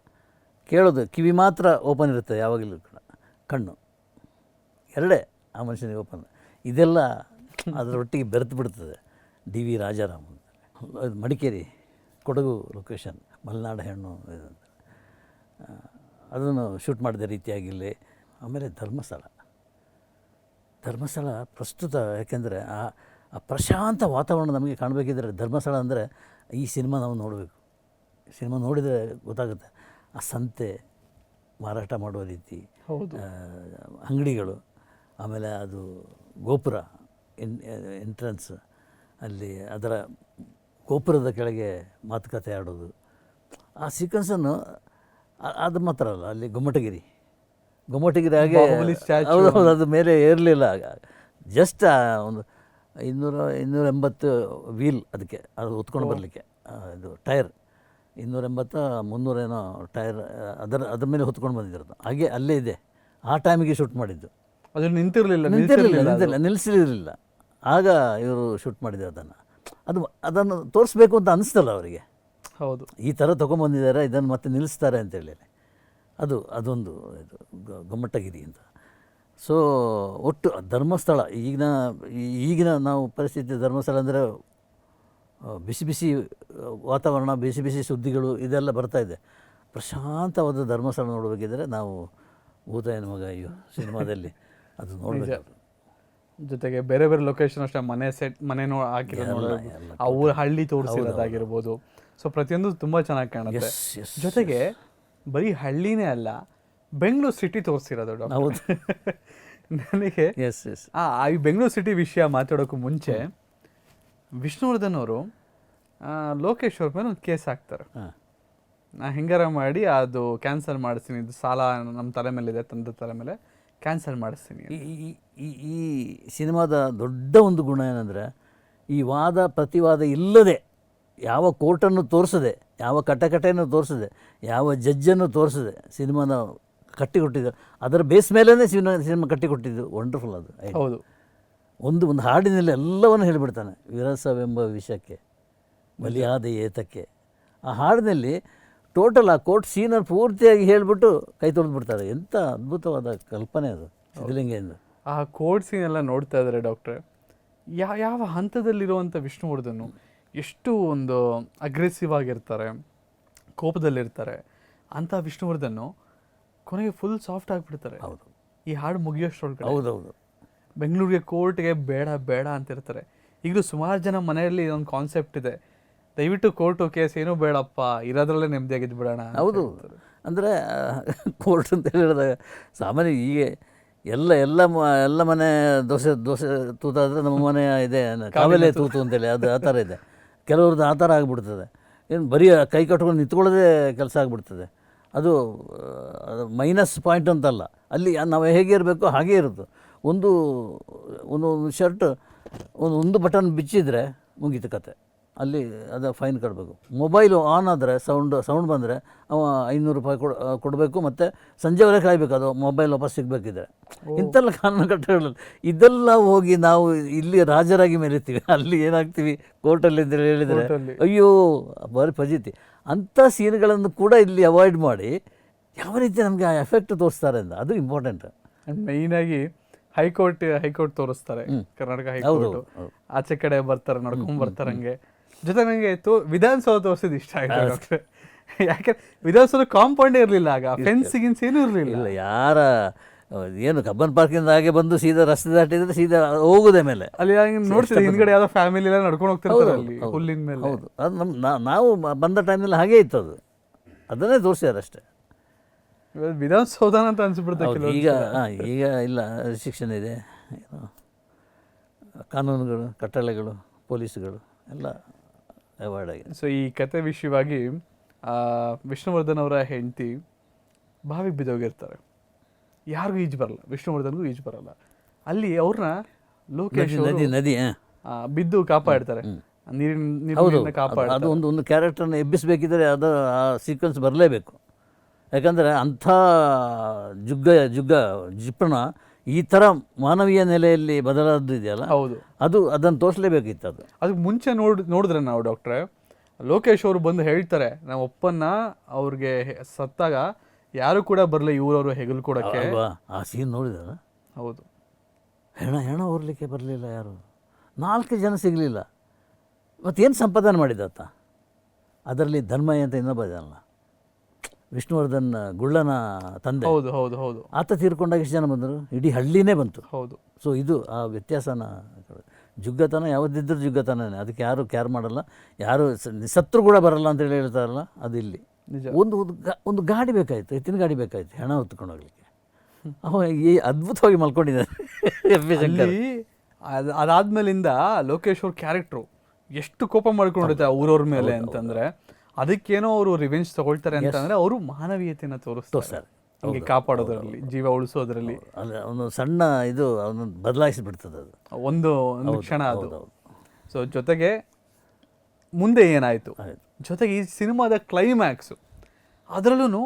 ಕೇಳೋದು ಕಿವಿ ಮಾತ್ರ ಓಪನ್ ಇರುತ್ತೆ ಯಾವಾಗಲೂ ಕೂಡ ಕಣ್ಣು. ಎರಡೇ ಆ ಮನುಷ್ಯನಿಗೆ ಓಪನ್ ಇದೆಲ್ಲ ಅದರೊಟ್ಟಿಗೆ ಬೆರೆತು ಬಿಡ್ತದೆ D V Rajaraman. Madikeri Kodagu location Malenadu ಹೆಣ್ಣು ಅದನ್ನು ಶೂಟ್ ಮಾಡಿದ ರೀತಿಯಾಗಿರಲಿ. ಆಮೇಲೆ ಧರ್ಮಸ್ಥಳ. ಧರ್ಮಸ್ಥಳ ಪ್ರಸ್ತುತ ಯಾಕೆಂದರೆ ಆ ಆ ಪ್ರಶಾಂತ ವಾತಾವರಣ ನಮಗೆ ಕಾಣಬೇಕಿದ್ರೆ ಧರ್ಮಸ್ಥಳ ಅಂದರೆ ಈ ಸಿನಿಮಾ ನಾವು ನೋಡಬೇಕು. ಸಿನಿಮಾ ನೋಡಿದರೆ ಗೊತ್ತಾಗುತ್ತೆ. ಆ ಸಂತೆ ಮಾರಾಟ ಮಾಡುವ ರೀತಿ ಅಂಗಡಿಗಳು. ಆಮೇಲೆ ಅದು ಗೋಪುರ ಎನ್ ಎಂಟ್ರೆನ್ಸ್ ಅಲ್ಲಿ ಅದರ ಗೋಪುರದ ಕೆಳಗೆ ಮಾತುಕತೆ ಆಡೋದು. ಆ ಸೀಕ್ವೆನ್ಸನ್ನು ಅದು ಮಾತ್ರ ಅಲ್ಲ ಅಲ್ಲಿ ಗೊಮ್ಮಟಗಿರಿ. ಗುಮ್ಮಟಗಿರಿ ಹಾಗೆ ಹೌದು ಹೌದು, ಅದು ಮೇಲೆ ಏರಲಿಲ್ಲ. ಜಸ್ಟ್ ಒಂದು ಇನ್ನೂರ ಇನ್ನೂರ ಎಂಬತ್ತು ವೀಲ್ ಅದಕ್ಕೆ ಅದು ಹೊತ್ಕೊಂಡು ಬರಲಿಕ್ಕೆ ಇದು ಟೈರ್ ಇನ್ನೂರ ಎಂಬತ್ತು ಮುನ್ನೂರೇನೋ ಟೈರ್ ಅದರ ಅದ್ರ ಮೇಲೆ ಹೊತ್ಕೊಂಡು ಬಂದಿರೋದು. ಹಾಗೆ ಅಲ್ಲೇ ಇದೆ. ಆ ಟೈಮಿಗೆ ಶೂಟ್ ಮಾಡಿದ್ದು. ಅದು ನಿಂತಿರಲಿಲ್ಲ ನಿಂತಿರಲಿಲ್ಲ. ನಿಂತಿರಲಿಲ್ಲ ನಿಲ್ಲಿಸಿರಲಿಲ್ಲ ಆಗ ಇವರು ಶೂಟ್ ಮಾಡಿದ್ರು ಅದನ್ನು. ಅದು ಅದನ್ನು ತೋರಿಸ್ಬೇಕು ಅಂತ ಅನಿಸ್ತಲ್ಲ ಅವರಿಗೆ. ಹೌದು. ಈ ಥರ ತೊಗೊಂಬಂದಿದ್ದಾರೆ ಇದನ್ನು ಮತ್ತೆ ನಿಲ್ಲಿಸ್ತಾರೆ ಅಂತೇಳಿ ಅದು ಅದೊಂದು ಇದು ಗೊಮ್ಮಟ್ಟಗಿರಿ ಅಂತ. ಸೊ ಒಟ್ಟು ಧರ್ಮಸ್ಥಳ ಈಗಿನ ಈಗಿನ ನಾವು ಪರಿಸ್ಥಿತಿ ಧರ್ಮಸ್ಥಳ ಅಂದರೆ ಬಿಸಿ ಬಿಸಿ ವಾತಾವರಣ ಬಿಸಿ ಬಿಸಿ ಸುದ್ದಿಗಳು ಇದೆಲ್ಲ ಬರ್ತಾ ಇದೆ. ಪ್ರಶಾಂತವಾದ ಧರ್ಮಸ್ಥಳ ನೋಡಬೇಕಿದ್ರೆ ನಾವು ಭೂತಾಯನ ಮಗ ಅಯ್ಯೋ ಸಿನಿಮಾದಲ್ಲಿ. ಅದು ನೋಡಬೇಕು. ಜೊತೆಗೆ ಬೇರೆ ಬೇರೆ ಲೊಕೇಶನ್ ಅಷ್ಟೇ ಮನೆ ಸೆಟ್ ಮನೆ ನೋ ಹಾಕಿರೋದು ನೋಡೋದು. ಆ ಊರ ಹಳ್ಳಿ ತೋರಿಸಿರೋದಾಗಿರ್ಬೋದು ಸೊ ಪ್ರತಿಯೊಂದು ತುಂಬಾ ಚೆನ್ನಾಗಿ ಕಾಣುತ್ತೆ. ಜೊತೆಗೆ ಬರೀ ಹಳ್ಳಿನೇ ಅಲ್ಲ ಬೆಂಗಳೂರು ಸಿಟಿ ತೋರಿಸಿರೋದು ಡಾಕ್ಟರ್. ಹೌದು. ನನಗೆ ಎಸ್ ಎಸ್ ಆ ಈ ಬೆಂಗಳೂರು ಸಿಟಿ ವಿಷಯ ಮಾತಾಡೋಕ್ಕೂ ಮುಂಚೆ ವಿಷ್ಣುವರ್ಧನ್ ಅವರು ಲೋಕೇಶ್ ಅವ್ರ ಮೇಲೆ ಒಂದು ಕೇಸ್ ಹಾಕ್ತಾರೆ. ನಾ ಹೆಂಗಾರ ಮಾಡಿ ಅದು ಕ್ಯಾನ್ಸಲ್ ಮಾಡಿಸ್ತೀನಿ ಇದು ಸಾಲ ನಮ್ಮ ತಲೆ ಇದೆ ತಂದೆ ತಲೆ ಮೇಲೆ. ಕ್ಯಾನ್ಸಲ್ ಮಾಡಿಸ್ತೀನಿ ಈ ಈ- ಈ- ಈ ಸಿನಿಮಾದ ದೊಡ್ಡ ಒಂದು ಗುಣ ಏನಂದರೆ ಈ ವಾದ ಪ್ರತಿವಾದ ಇಲ್ಲದೆ ಯಾವ ಕೋರ್ಟನ್ನು ತೋರಿಸದೆ ಯಾವ ಕಟಕಟೆಯನ್ನು ತೋರಿಸದೆ ಯಾವ ಜಡ್ಜನ್ನು ತೋರಿಸದೆ ಸಿನಿಮಾನ ಕಟ್ಟಿಕೊಟ್ಟಿದ್ದು ಅದರ ಬೇಸ್ ಮೇಲೇ ಸಿನಿಮಾ ಸಿನಿಮಾ ಕಟ್ಟಿಕೊಟ್ಟಿದ್ದು ವಂಡರ್ಫುಲ್ ಅದು ಹೌದು. ಒಂದು ಒಂದು ಹಾಡಿನಲ್ಲಿ ಎಲ್ಲವನ್ನು ಹೇಳಿಬಿಡ್ತಾನೆ ವಿರಸವೆಂಬ ವಿಷಕ್ಕೆ ಬಲಿಯಾದ ಏತಕ್ಕೆ. ಆ ಹಾಡಿನಲ್ಲಿ ಟೋಟಲ್ ಆ ಕೋರ್ಟ್ ಸೀನರ್ ಪೂರ್ತಿಯಾಗಿ ಹೇಳಿಬಿಟ್ಟು ಕೈ ತೊಳೆದ್ಬಿಡ್ತಾರೆ. ಎಂಥ ಅದ್ಭುತವಾದ ಕಲ್ಪನೆ ಅದು ಸಿದ್ಧಲಿಂಗೆಯಿಂದ ಆ ಕೋರ್ಟ್ ಸೀನ್ ಎಲ್ಲ ನೋಡ್ತಾ ಇದ್ದಾರೆ ಡಾಕ್ಟ್ರೆ. ಯಾವ ಯಾವ ಹಂತದಲ್ಲಿರುವಂಥ ವಿಷ್ಣುವರ್ಧನು ಎಷ್ಟು ಒಂದು ಅಗ್ರೆಸಿವ್ ಆಗಿರ್ತಾರೆ ಕೋಪದಲ್ಲಿರ್ತಾರೆ ಅಂಥ ವಿಷ್ಣುವರ್ಧನ್ ಕೊನೆಗೆ ಫುಲ್ ಸಾಫ್ಟ್ ಆಗಿಬಿಡ್ತಾರೆ. ಹೌದು. ಈ ಹಾಡು ಹೌದು ಹೌದೌದು. ಬೆಂಗಳೂರಿಗೆ ಕೋರ್ಟ್ಗೆ ಬೇಡ ಬೇಡ ಅಂತಿರ್ತಾರೆ. ಈಗಲೂ ಸುಮಾರು ಜನ ಮನೆಯಲ್ಲಿ ಒಂದು ಕಾನ್ಸೆಪ್ಟ್ ಇದೆ. ದಯವಿಟ್ಟು ಕೋರ್ಟು ಕೇಸ್ ಏನೂ ಬೇಡಪ್ಪ ಇರೋದ್ರಲ್ಲೇ ನೆಮ್ಮದಿಯಾಗಿದ್ದು ಬಿಡೋಣ ಹೌದು. ಅಂದರೆ ಕೋರ್ಟ್ ಅಂತ ಹೇಳಿದಾಗ ಸಾಮಾನ್ಯ ಈಗ ಎಲ್ಲ ಎಲ್ಲ ಮ- ಎಲ್ಲ ಮನೆ ದೋಸೆ ದೋಸೆ ತೂತಾದರೆ ನಮ್ಮ ಮನೆ ಇದೆ ಕಾವೇಲೆ ತೂತು. ಅಂತೇಳಿ ಅದು ಆ ಥರ ಇದೆ. ಕೆಲವ್ರದ್ದು ಆ ಥರ ಆಗಿಬಿಡ್ತದೆ. ಏನು ಬರೀ ಕೈ ಕಟ್ಕೊಂಡು ನಿಂತ್ಕೊಳ್ಳೋದೇ ಕೆಲಸ ಆಗಿಬಿಡ್ತದೆ. ಅದು ಅದು ಮೈನಸ್ ಪಾಯಿಂಟ್ ಅಂತಲ್ಲ. ಅಲ್ಲಿ ನಾವು ಹೇಗೆ ಇರಬೇಕು ಹಾಗೇ ಇರೋದು ಒಂದು ಒಂದು ಒಂದು ಶರ್ಟ್ ಒಂದು ಒಂದು ಬಟನ್ ಬಿಚ್ಚಿದ್ರೆ ಮುಗೀತು ಕತೆ. ಅಲ್ಲಿ ಅದು ಫೈನ್ ಕಟ್ಟಬೇಕು ಮೊಬೈಲು ಆನ್ ಆದರೆ ಸೌಂಡ್ ಸೌಂಡ್ ಬಂದರೆ ಅವ ಐನೂರು ರೂಪಾಯಿ ಕೊಡ ಕೊಡಬೇಕು ಮತ್ತು ಸಂಜೆವರೆಗೆ ಕಾಯಬೇಕು ಅದು ಮೊಬೈಲ್ ವಾಪಸ್ ಸಿಗಬೇಕಿದ್ರೆ. ಇಂಥೆಲ್ಲ ಕಾನೂನು ಕಟ್ಟಗಳು ಇದೆಲ್ಲ ಹೋಗಿ ನಾವು ಇಲ್ಲಿ ರಾಜರಾಗಿ ಮೇಲಿರ್ತೀವಿ. ಅಲ್ಲಿ ಏನಾಗ್ತೀವಿ? ಕೋರ್ಟಲ್ಲಿ ಅಂತ ಹೇಳಿದರೆ ಅಯ್ಯೋ ಬಾರಿ ಫಜೀತಿ. ಅಂಥ ಸೀನ್ಗಳನ್ನು ಕೂಡ ಇಲ್ಲಿ ಅವಾಯ್ಡ್ ಮಾಡಿ ಯಾವ ರೀತಿ ನಮಗೆ ಆ ಎಫೆಕ್ಟ್ ತೋರಿಸ್ತಾರೆ ಅಂತ ಅದು ಇಂಪಾರ್ಟೆಂಟ್ ಮೇಯ್ನಾಗಿ ಹೈಕೋರ್ಟ್ ಹೈಕೋರ್ಟ್ ತೋರಿಸ್ತಾರೆ. Karnataka high court. ಆಚೆ ಕಡೆ ಬರ್ತಾರೆ ನೋಡ್ಕೊಂಡ್ ಬರ್ತಾರೆ ಹಂಗೆ. ಜೊತೆ ನನಗೆ ತೋ ವಿಧಾನಸೌಧ ತೋರಿಸಿದ್ ಇಷ್ಟ ಆಯ್ತು ಡಾಕ್ಟ್ರೆ. ಯಾಕೆ ವಿಧಾನಸೌಧ ಕಾಂಪೌಂಡ್ ಇರಲಿಲ್ಲ ಆಗ ಫೆನ್ಸ್ ಗಿನ್ಸ್ ಏನೂ ಇರಲಿಲ್ಲ. ಇಲ್ಲ ಯಾರ ಏನು ಕಬ್ಬನ್ ಪಾರ್ಕಿಂದ ಹಾಗೆ ಬಂದು ಸೀದಾ ರಸ್ತೆ ದಾಟಿದ್ರೆ ಸೀದಾ ಹೋಗುದೇ ಮೇಲೆ. ಅಲ್ಲಿ ನೋಡ್ತೀವಿ ಹಿಂದ್ಗಡೆ ಯಾವ್ದೋ ಫ್ಯಾಮಿಲಿ ಎಲ್ಲ ನಡ್ಕೊಂಡು ಹೋಗ್ತಿರ್ತಾರೆ ಅಲ್ಲಿ ಹುಲ್ಲಿನ ಮೇಲೆ. ಹೌದು. ಅದು ನಮ್ಮ ನಾವು ಬಂದ ಟೈಮಲ್ಲಿ ಹಾಗೆ ಇತ್ತು ಅದು. ಅದನ್ನೇ ತೋರಿಸ್ಯಾರ ಅಷ್ಟೇ. ವಿಧಾನಸೌಧ ವಿಧಾನಸೌಧನ ಅಂತ ಅನ್ಸ್ಬಿಡ್ತಾರೆ ಈಗ ಈಗ ಇಲ್ಲ ಶಿಕ್ಷಣ ಇದೆ ಕಾನೂನುಗಳು ಕಟ್ಟಳೆಗಳು ಪೊಲೀಸ್ಗಳು ಎಲ್ಲ ಅವಾಯ್ಡ್ ಆಗಿದೆ. ಸೊ ಈ ಕತೆ ವಿಷಯವಾಗಿ ಆ, ವಿಷ್ಣುವರ್ಧನ್ ಅವರ ಹೆಂಡತಿ ಬಾವಿಗೆ ಬಿದ್ದೋಗಿರ್ತಾರೆ. ಯಾರಿಗೂ ಈಜು ಬರಲ್ಲ. ವಿಷ್ಣುವರ್ಧನ್ಗೂ ಈಜು ಬರಲ್ಲ. ಅಲ್ಲಿ ಅವ್ರನ್ನ ಲೋಕೇಶ್ ನದಿ ನದಿ ಬಿದ್ದು ಕಾಪಾಡ್ತಾರೆ. ನೀರಿನ ಕಾಪಾಡ್ತಾರೆ. ಅದು ಒಂದು ಒಂದು ಕ್ಯಾರೆಕ್ಟರ್ನ ಎಬ್ಬಿಸಬೇಕಿದ್ರೆ ಅದು ಆ ಸೀಕ್ವೆನ್ಸ್ ಬರಲೇಬೇಕು. ಯಾಕಂದರೆ ಅಂಥ ಜುಗ್ಗ ಜುಗ್ಗ ಜಿಪ್ಪಣ ಈ ಥರ ಮಾನವೀಯ ನೆಲೆಯಲ್ಲಿ ಬದಲಾದಿದೆಯಲ್ಲ ಇದೆಯಲ್ಲ ಹೌದು. ಅದು ಅದನ್ನು ತೋರಿಸಲೇಬೇಕಿತ್ತು ಅದು. ಅದಕ್ಕೆ ಮುಂಚೆ ನೋಡ್ ನೋಡಿದ್ರೆ ನಾವು ಡಾಕ್ಟ್ರೆ ಲೋಕೇಶ್ ಅವರು ಬಂದು ಹೇಳ್ತಾರೆ ನಮ್ಮ ಒಪ್ಪನ್ನ ಅವ್ರಿಗೆ ಸತ್ತಾಗ ಯಾರು ಕೂಡ ಬರಲಿ ಇವರವರು ಹೆಗಲು ಕೊಡೋಕ್ಕೆ. ಅಲ್ವಾ? ಆ ಸೀನ್ ನೋಡಿದಾರ? ಹೌದು. ಹೆಣ ಹೆಣ ಹೊರಲಿಕ್ಕೆ ಬರಲಿಲ್ಲ ಯಾರು? ನಾಲ್ಕು ಜನ ಸಿಗಲಿಲ್ಲ. ಮತ್ತೇನು ಸಂಪಾದನೆ ಮಾಡಿದಾತ ಅದರಲ್ಲಿ ಧರ್ಮಯ್ಯ ಅಂತ ಇನ್ನೊಬ್ಬ ಇದಲ್ಲ ವಿಷ್ಣುವರ್ಧನ್ ಗುಳ್ಳನ ತಂದೆ. ಹೌದು ಹೌದು ಹೌದು. ಆತ ತೀರ್ಕೊಂಡಾಗ ಎಷ್ಟು ಜನ ಬಂದರು? ಇಡೀ ಹಳ್ಳಿನೇ ಬಂತು. ಹೌದು. ಸೊ ಇದು ಆ ವ್ಯತ್ಯಾಸನ ಜುಗ್ಗತನ ಯಾವುದಿದ್ದರೂ ಜುಗ್ಗತನನೇ. ಅದಕ್ಕೆ ಯಾರು ಕೇರ್ ಮಾಡಲ್ಲ. ಯಾರು ಸತ್ರು ಕೂಡ ಬರಲ್ಲ ಅಂತೇಳಿ ಹೇಳ್ತಾರಲ್ಲ ಅದು ಇಲ್ಲಿ. ನಿಜ. ಒಂದು ಒಂದು ಗಾ- ಒಂದು ಗಾಡಿ ಬೇಕಾಯಿತು ಎತ್ತಿನ ಗಾಡಿ ಬೇಕಾಯಿತು ಹೆಣ ಹೊತ್ಕೊಂಡು ಹೋಗ್ಲಿಕ್ಕೆ. ಅವ ಈ ಅದ್ಭುತವಾಗಿ ಮಲ್ಕೊಂಡಿದ್ದಾರೆ ಎಫ್ ಬಿ ಶಂಕರ್. ಅದ್ ಅದಾದ್ಮೇಲಿಂದ ಲೋಕೇಶ್ ಅವ್ರ ಕ್ಯಾರೆಕ್ಟ್ರು ಎಷ್ಟು ಕೋಪ ಮಾಡ್ಕೊಂಡಿರುತ್ತೆ ಊರವ್ರ ಮೇಲೆ ಅಂತಂದ್ರೆ. ಅದಕ್ಕೇನೋ ಅವರು ರಿವೆಂಜ್ ತಗೊಳ್ತಾರೆ ಅಂತಂದ್ರೆ ಅವರು ಮಾನವೀಯತೆಯನ್ನು ತೋರಿಸ್ತಾರೆ. ಹಂಗೆ ಕಾಪಾಡೋದ್ರಲ್ಲಿ ಜೀವ ಉಳಿಸೋದ್ರಲ್ಲಿ. ಅಂದ್ರೆ ಒಂದು ಸಣ್ಣ ಇದು ಅವನು ಬದಲಾಯಿಸಿಬಿಡ್ತದೆ ಅದು. ಒಂದು ಒಂದು ಕ್ಷಣ ಅದು. ಸೊ ಜೊತೆಗೆ ಮುಂದೆ ಏನಾಯಿತು? ಜೊತೆಗೆ ಈ ಸಿನಿಮಾದ ಕ್ಲೈಮ್ಯಾಕ್ಸು ಅದರಲ್ಲೂ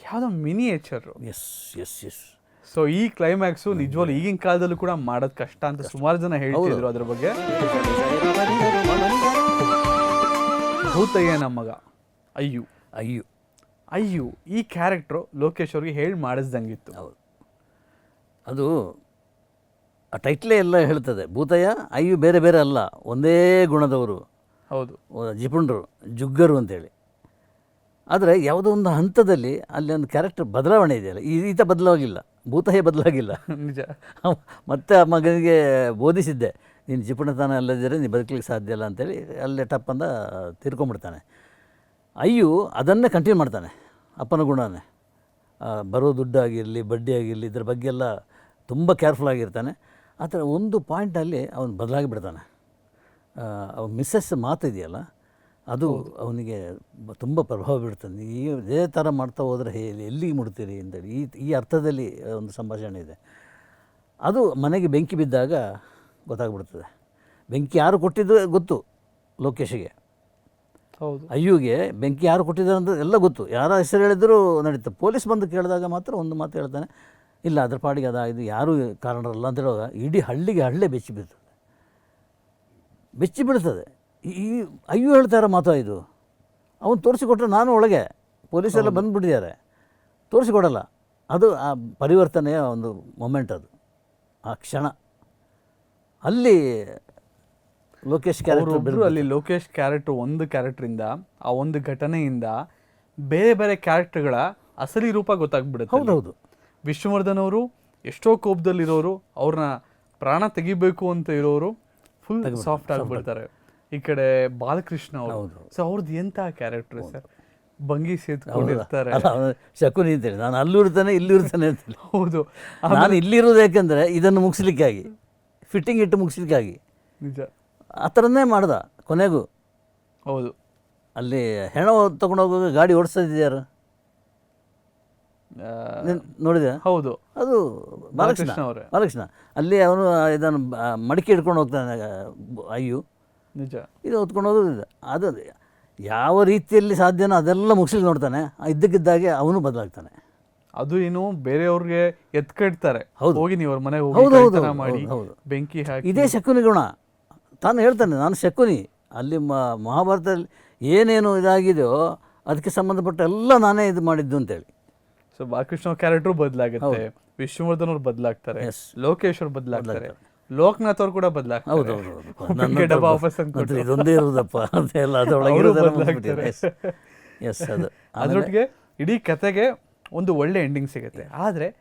ಯಾವುದೋ miniature yes yes yes so ಈ ಕ್ಲೈಮ್ಯಾಕ್ಸು ನಿಜವಾಗ್ಲೂ ಈಗಿನ ಕಾಲದಲ್ಲೂ ಕೂಡ ಮಾಡೋದು ಕಷ್ಟ ಅಂತ ಸುಮಾರು ಜನ ಹೇಳ್ತಿದ್ರು ಅದ್ರ ಬಗ್ಗೆ. ಭೂತಯ್ಯನ ಮಗ. ಅಯ್ಯು. ಅಯ್ಯೋ. ಅಯ್ಯು ಈ ಕ್ಯಾರೆಕ್ಟ್ರು ಲೋಕೇಶ್ ಅವ್ರಿಗೆ ಹೇಳಿ ಮಾಡಿಸ್ದಂಗಿತ್ತು. ಹೌದು. ಅದು ಆ ಟೈಟ್ಲೇ ಎಲ್ಲ ಹೇಳ್ತದೆ. ಭೂತಯ್ಯ ಅಯ್ಯು ಬೇರೆ ಬೇರೆ ಅಲ್ಲ ಒಂದೇ ಗುಣದವರು. ಹೌದು. ಜಿಪುಂಡ್ರು ಜುಗ್ಗರು ಅಂತೇಳಿ. ಆದರೆ ಯಾವುದೋ ಒಂದು ಹಂತದಲ್ಲಿ ಅಲ್ಲಿ ಒಂದು ಕ್ಯಾರೆಕ್ಟರ್ ಬದಲಾವಣೆ ಇದೆಯಲ್ಲ ಈ ಈತ ಬದಲಾಗಿಲ್ಲ. ಭೂತಯ್ಯ ಬದಲಾಗಿಲ್ಲ. ನಿಜ. ಮತ್ತೆ ಆ ಮಗನಿಗೆ ಬೋಧಿಸಿದ್ದೆ. ನೀನು ಜಿಪುಣತನ ಅಲ್ಲದಿದ್ದರೆ ನೀನು ಬದುಕಲಿಕ್ಕೆ ಸಾಧ್ಯ ಇಲ್ಲ ಅಂತೇಳಿ ಅಲ್ಲೇ ಟಪ್ಪಂದ ತಿರ್ಕೊಂಬಿಡ್ತಾನೆ. ತೀರ್ಕೊಂಡ್ಬಿಡ್ತಾನೆ ಅಯ್ಯು ಅದನ್ನೇ ಕಂಟಿನ್ಯೂ ಮಾಡ್ತಾನೆ ಅಪ್ಪನ ಗುಣನೇ. ಬರೋ ದುಡ್ಡಾಗಿರಲಿ ಬಡ್ಡಿ ಆಗಿರಲಿ ಇದ್ರ ಬಗ್ಗೆ ಎಲ್ಲ ತುಂಬ ಕೇರ್ಫುಲ್ ಆಗಿರ್ತಾನೆ. ಆ ಥರ ಒಂದು ಪಾಯಿಂಟಲ್ಲಿ ಅವನು ಬದಲಾಗಿ ಬಿಡ್ತಾನೆ. ಅವನ ಮಿಸ್ಸಸ್ ಮಾತು ಇದೆಯಲ್ಲ ಅದು ಅವನಿಗೆ ತುಂಬ ಪ್ರಭಾವ ಬೀಳ್ತಾನೆ ಈ ಇದೇ ಥರ ಮಾಡ್ತಾ ಹೋದರೆ ಹೇಳಿ ಎಲ್ಲಿಗೆ ಮುಡ್ತೀರಿ ಅಂತೇಳಿ ಈ ಈ ಅರ್ಥದಲ್ಲಿ ಒಂದು ಸಂಭಾಷಣೆ ಇದೆ. ಅದು ಮನೆಗೆ ಬೆಂಕಿ ಬಿದ್ದಾಗ ಗೊತ್ತಾಗ್ಬಿಡ್ತದೆ. ಬೆಂಕಿ ಯಾರು ಕೊಟ್ಟಿದ್ದು ಗೊತ್ತು ಲೋಕೇಶಿಗೆ. ಹೌದು. ಅಯ್ಯೋಗೆ ಬೆಂಕಿ ಯಾರು ಕೊಟ್ಟಿದ್ದಾರೆ ಅಂತ ಎಲ್ಲ ಗೊತ್ತು. ಯಾರ ಹೆಸರು ಹೇಳಿದರೂ ನಡೀತು. ಪೊಲೀಸ್ ಬಂದು ಕೇಳಿದಾಗ ಮಾತ್ರ ಒಂದು ಮಾತು ಹೇಳ್ತಾನೆ ಇಲ್ಲ ಅದ್ರ ಪಾಡಿಗೆ ಅದಾಗಿದ್ದು ಯಾರೂ ಕಾರಣರಲ್ಲ ಅಂತ ಹೇಳುವಾಗ ಇಡೀ ಹಳ್ಳಿಗೆ ಹಳ್ಳೆ ಬೆಚ್ಚಿ ಬೀಳ್ತದೆ. ಬೆಚ್ಚಿ ಬೀಳ್ತದೆ. ಈ ಅಯ್ಯೋ ಅಯ್ಯು ಹೇಳ್ತಾರ ಮಾತು ಇದು? ಅವನು ತೋರಿಸಿಕೊಟ್ರೆ ನಾನು ಒಳಗೆ. ಪೊಲೀಸೆಲ್ಲ ಬಂದುಬಿಟ್ಟಿದ್ದಾರೆ. ತೋರಿಸಿಕೊಡಲ್ಲ. ಅದು ಆ ಪರಿವರ್ತನೆಯ ಒಂದು ಮೊಮೆಂಟ್ ಅದು. ಆ ಕ್ಷಣ. ಅಲ್ಲಿ ಲೋಕೇಶ್ ಕ್ಯಾರೆಕ್ಟರ್ ಅಲ್ಲಿ ಲೋಕೇಶ್ ಕ್ಯಾರೆಕ್ಟರ್ ಒಂದು ಕ್ಯಾರೆಕ್ಟರಿಂದ ಆ ಒಂದು ಘಟನೆಯಿಂದ ಬೇರೆ ಬೇರೆ ಕ್ಯಾರೆಕ್ಟರ್ಗಳ ಅಸಲಿ ರೂಪ ಗೊತ್ತಾಗ್ಬಿಡುತ್ತೆ. ಹೌದೌದು. ವಿಷ್ಣುವರ್ಧನ್ ಅವರು ಎಷ್ಟೋ ಕೋಪದಲ್ಲಿರೋರು ಅವ್ರನ್ನ ಪ್ರಾಣ ತೆಗಿಬೇಕು ಅಂತ ಇರೋರು ಫುಲ್ ಸಾಫ್ಟ್ ಆಗಿಬಿಡ್ತಾರೆ. ಈ ಕಡೆ ಬಾಲಕೃಷ್ಣ ಅವರು. ಸೊ ಅವ್ರದ್ದು ಎಂತ ಕ್ಯಾರೆಕ್ಟರ್ ಸರ್? ಬಂಗಿ ಸೇತ್ಕೊಂಡಿರ್ತಾರೆ ಶಕುನಿ ಅಂತೇಳಿ ನಾನು ಅಲ್ಲೂ ಇರ್ತಾನೆ ಅಂತ ಹೌದು. ನಾನು ಇಲ್ಲಿರೋದು ಯಾಕಂದ್ರೆ ಇದನ್ನು ಮುಗಿಸ್ಲಿಕ್ಕಾಗಿ. ಫಿಟ್ಟಿಂಗ್ ಇಟ್ಟು ಮುಗಿಸ್ಲಿಕ್ಕಾಗಿ. ನಿಜ. ಆ ಥರನೇ ಮಾಡ್ದ ಕೊನೆಗೂ. ಹೌದು. ಅಲ್ಲಿ ಹೆಣ ತೊಗೊಂಡೋಗುವಾಗ ಗಾಡಿ ಓಡಿಸ್ತಿದ್ಯಾರು ಆ, ನೋಡಿದೆ ಹೌದು. ಅದು ಬಾಲಕೃಷ್ಣ. ಬಾಲಕೃಷ್ಣ ಅವರೇ. ಬಾಲಕೃಷ್ಣ. ಅಲ್ಲಿ ಅವನು ಇದನ್ನು ಮಡಿಕೆ ಹಿಡ್ಕೊಂಡು ಹೋಗ್ತಾನೆ ಅಯ್ಯು. ನಿಜ. ಇದು ಹೊತ್ಕೊಂಡು ಹೋಗೋದು ಇದೆ. ಅದು ಯಾವ ರೀತಿಯಲ್ಲಿ ಸಾಧ್ಯನೋ ಅದೆಲ್ಲ ಮುಗಿಸ್ಲಿಕ್ಕೆ ನೋಡ್ತಾನೆ. ಇದ್ದಕ್ಕಿದ್ದಾಗೆ ಅವನು ಬದಲಾಗ್ತಾನೆ. ಅದು ಏನು ಬೇರೆಯವ್ರಿಗೆ ಎತ್ಕಡ್ತಾರೆ. ಹೋಗಿ ನೀವು ಅವ್ರ ಮನೆಗೆ ಹೋಗಿ ಕಳ್ತನ ಮಾಡಿ ಬೆಂಕಿ ಹಾಕಿ ಇದೇ ಶಕುನಿ ಗುಣ. ತಾನು ಹೇಳ್ತಾನೆ ನಾನು ಶಕುನಿ. ಅಲ್ಲಿ ಮಹಾಭಾರತದಲ್ಲಿ ಏನೇನು ಇದಾಗಿದೆಯೋ ಅದಕ್ಕೆ ಸಂಬಂಧಪಟ್ಟ ಎಲ್ಲ ನಾನೇ ಇದು ಮಾಡಿದ್ದು ಅಂತೇಳಿ. ಸೊ ಬಾಲಕೃಷ್ಣ ಕ್ಯಾರೆಕ್ಟರ್ ಬದಲಾಗುತ್ತೆ ವಿಷ್ಣುವರ್ಧನ್ ಅವ್ರು ಬದಲಾಗ್ತಾರೆ. ಲೋಕೇಶ್ ಅವ್ರು ಬದಲಾಗ್ತಾರೆ ಲೋಕನಾಥ್ ಅವ್ರು ಕೂಡ ಬದಲಾಗ್ತಾರೆ. ವಾಪಸ್ ಇದೊಂದೇ ಇರೋದಪ್ಪ. ಅಂತ ಎಲ್ಲ ಅದರೊಳಗೆ. ಎಸ್ ಅದು. ಅದ್ರೊಟ್ಟಿಗೆ ಇಡೀ ಕತೆಗೆ ಒಂದು ಒಳ್ಳೆ ಎಂಡಿಂಗ್ ಸಿಗುತ್ತೆ. ಆದರೆ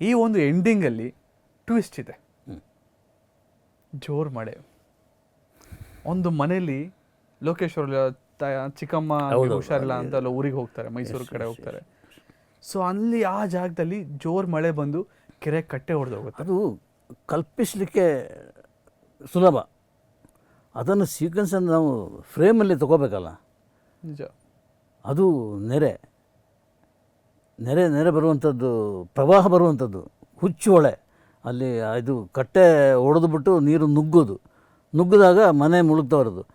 ಈ ಒಂದು ಎಂಡಿಂಗಲ್ಲಿ ಟ್ವಿಸ್ಟ್ ಇದೆ. ಜೋರು ಮಳೆ. ಒಂದು ಮನೆಯಲ್ಲಿ ಲೋಕೇಶ್ ಚಿಕ್ಕಮ್ಮ ಹುಷಾರಿಲ್ಲ ಅಂತ ಎಲ್ಲ ಊರಿಗೆ ಹೋಗ್ತಾರೆ ಮೈಸೂರು ಕಡೆ ಹೋಗ್ತಾರೆ. ಸೊ ಅಲ್ಲಿ ಆ ಜಾಗದಲ್ಲಿ ಜೋರ್ ಮಳೆ ಬಂದು ಕೆರೆ ಕಟ್ಟೆ ಹೊಡೆದು ಹೋಗುತ್ತೆ. ಅದು ಕಲ್ಪಿಸಲಿಕ್ಕೆ ಸುಲಭ. ಅದನ್ನು ಸೀಕ್ವೆನ್ಸನ್ನು ನಾವು ಫ್ರೇಮಲ್ಲಿ ತಗೋಬೇಕಲ್ಲ. ನಿಜ. ಅದು ನೆರೆ. ನೆರೆ ನೆರೆ ಬರುವಂಥದ್ದು ಪ್ರವಾಹ ಬರುವಂಥದ್ದು ಹುಚ್ಚು ಹೊಳೆ. ಅಲ್ಲಿ ಇದು ಕಟ್ಟೆ ಒಡೆದುಬಿಟ್ಟು ನೀರು ನುಗ್ಗೋದು. ನುಗ್ಗಿದಾಗ ಮನೆ ಮುಳುಗ್ತಾ ಬರೋದು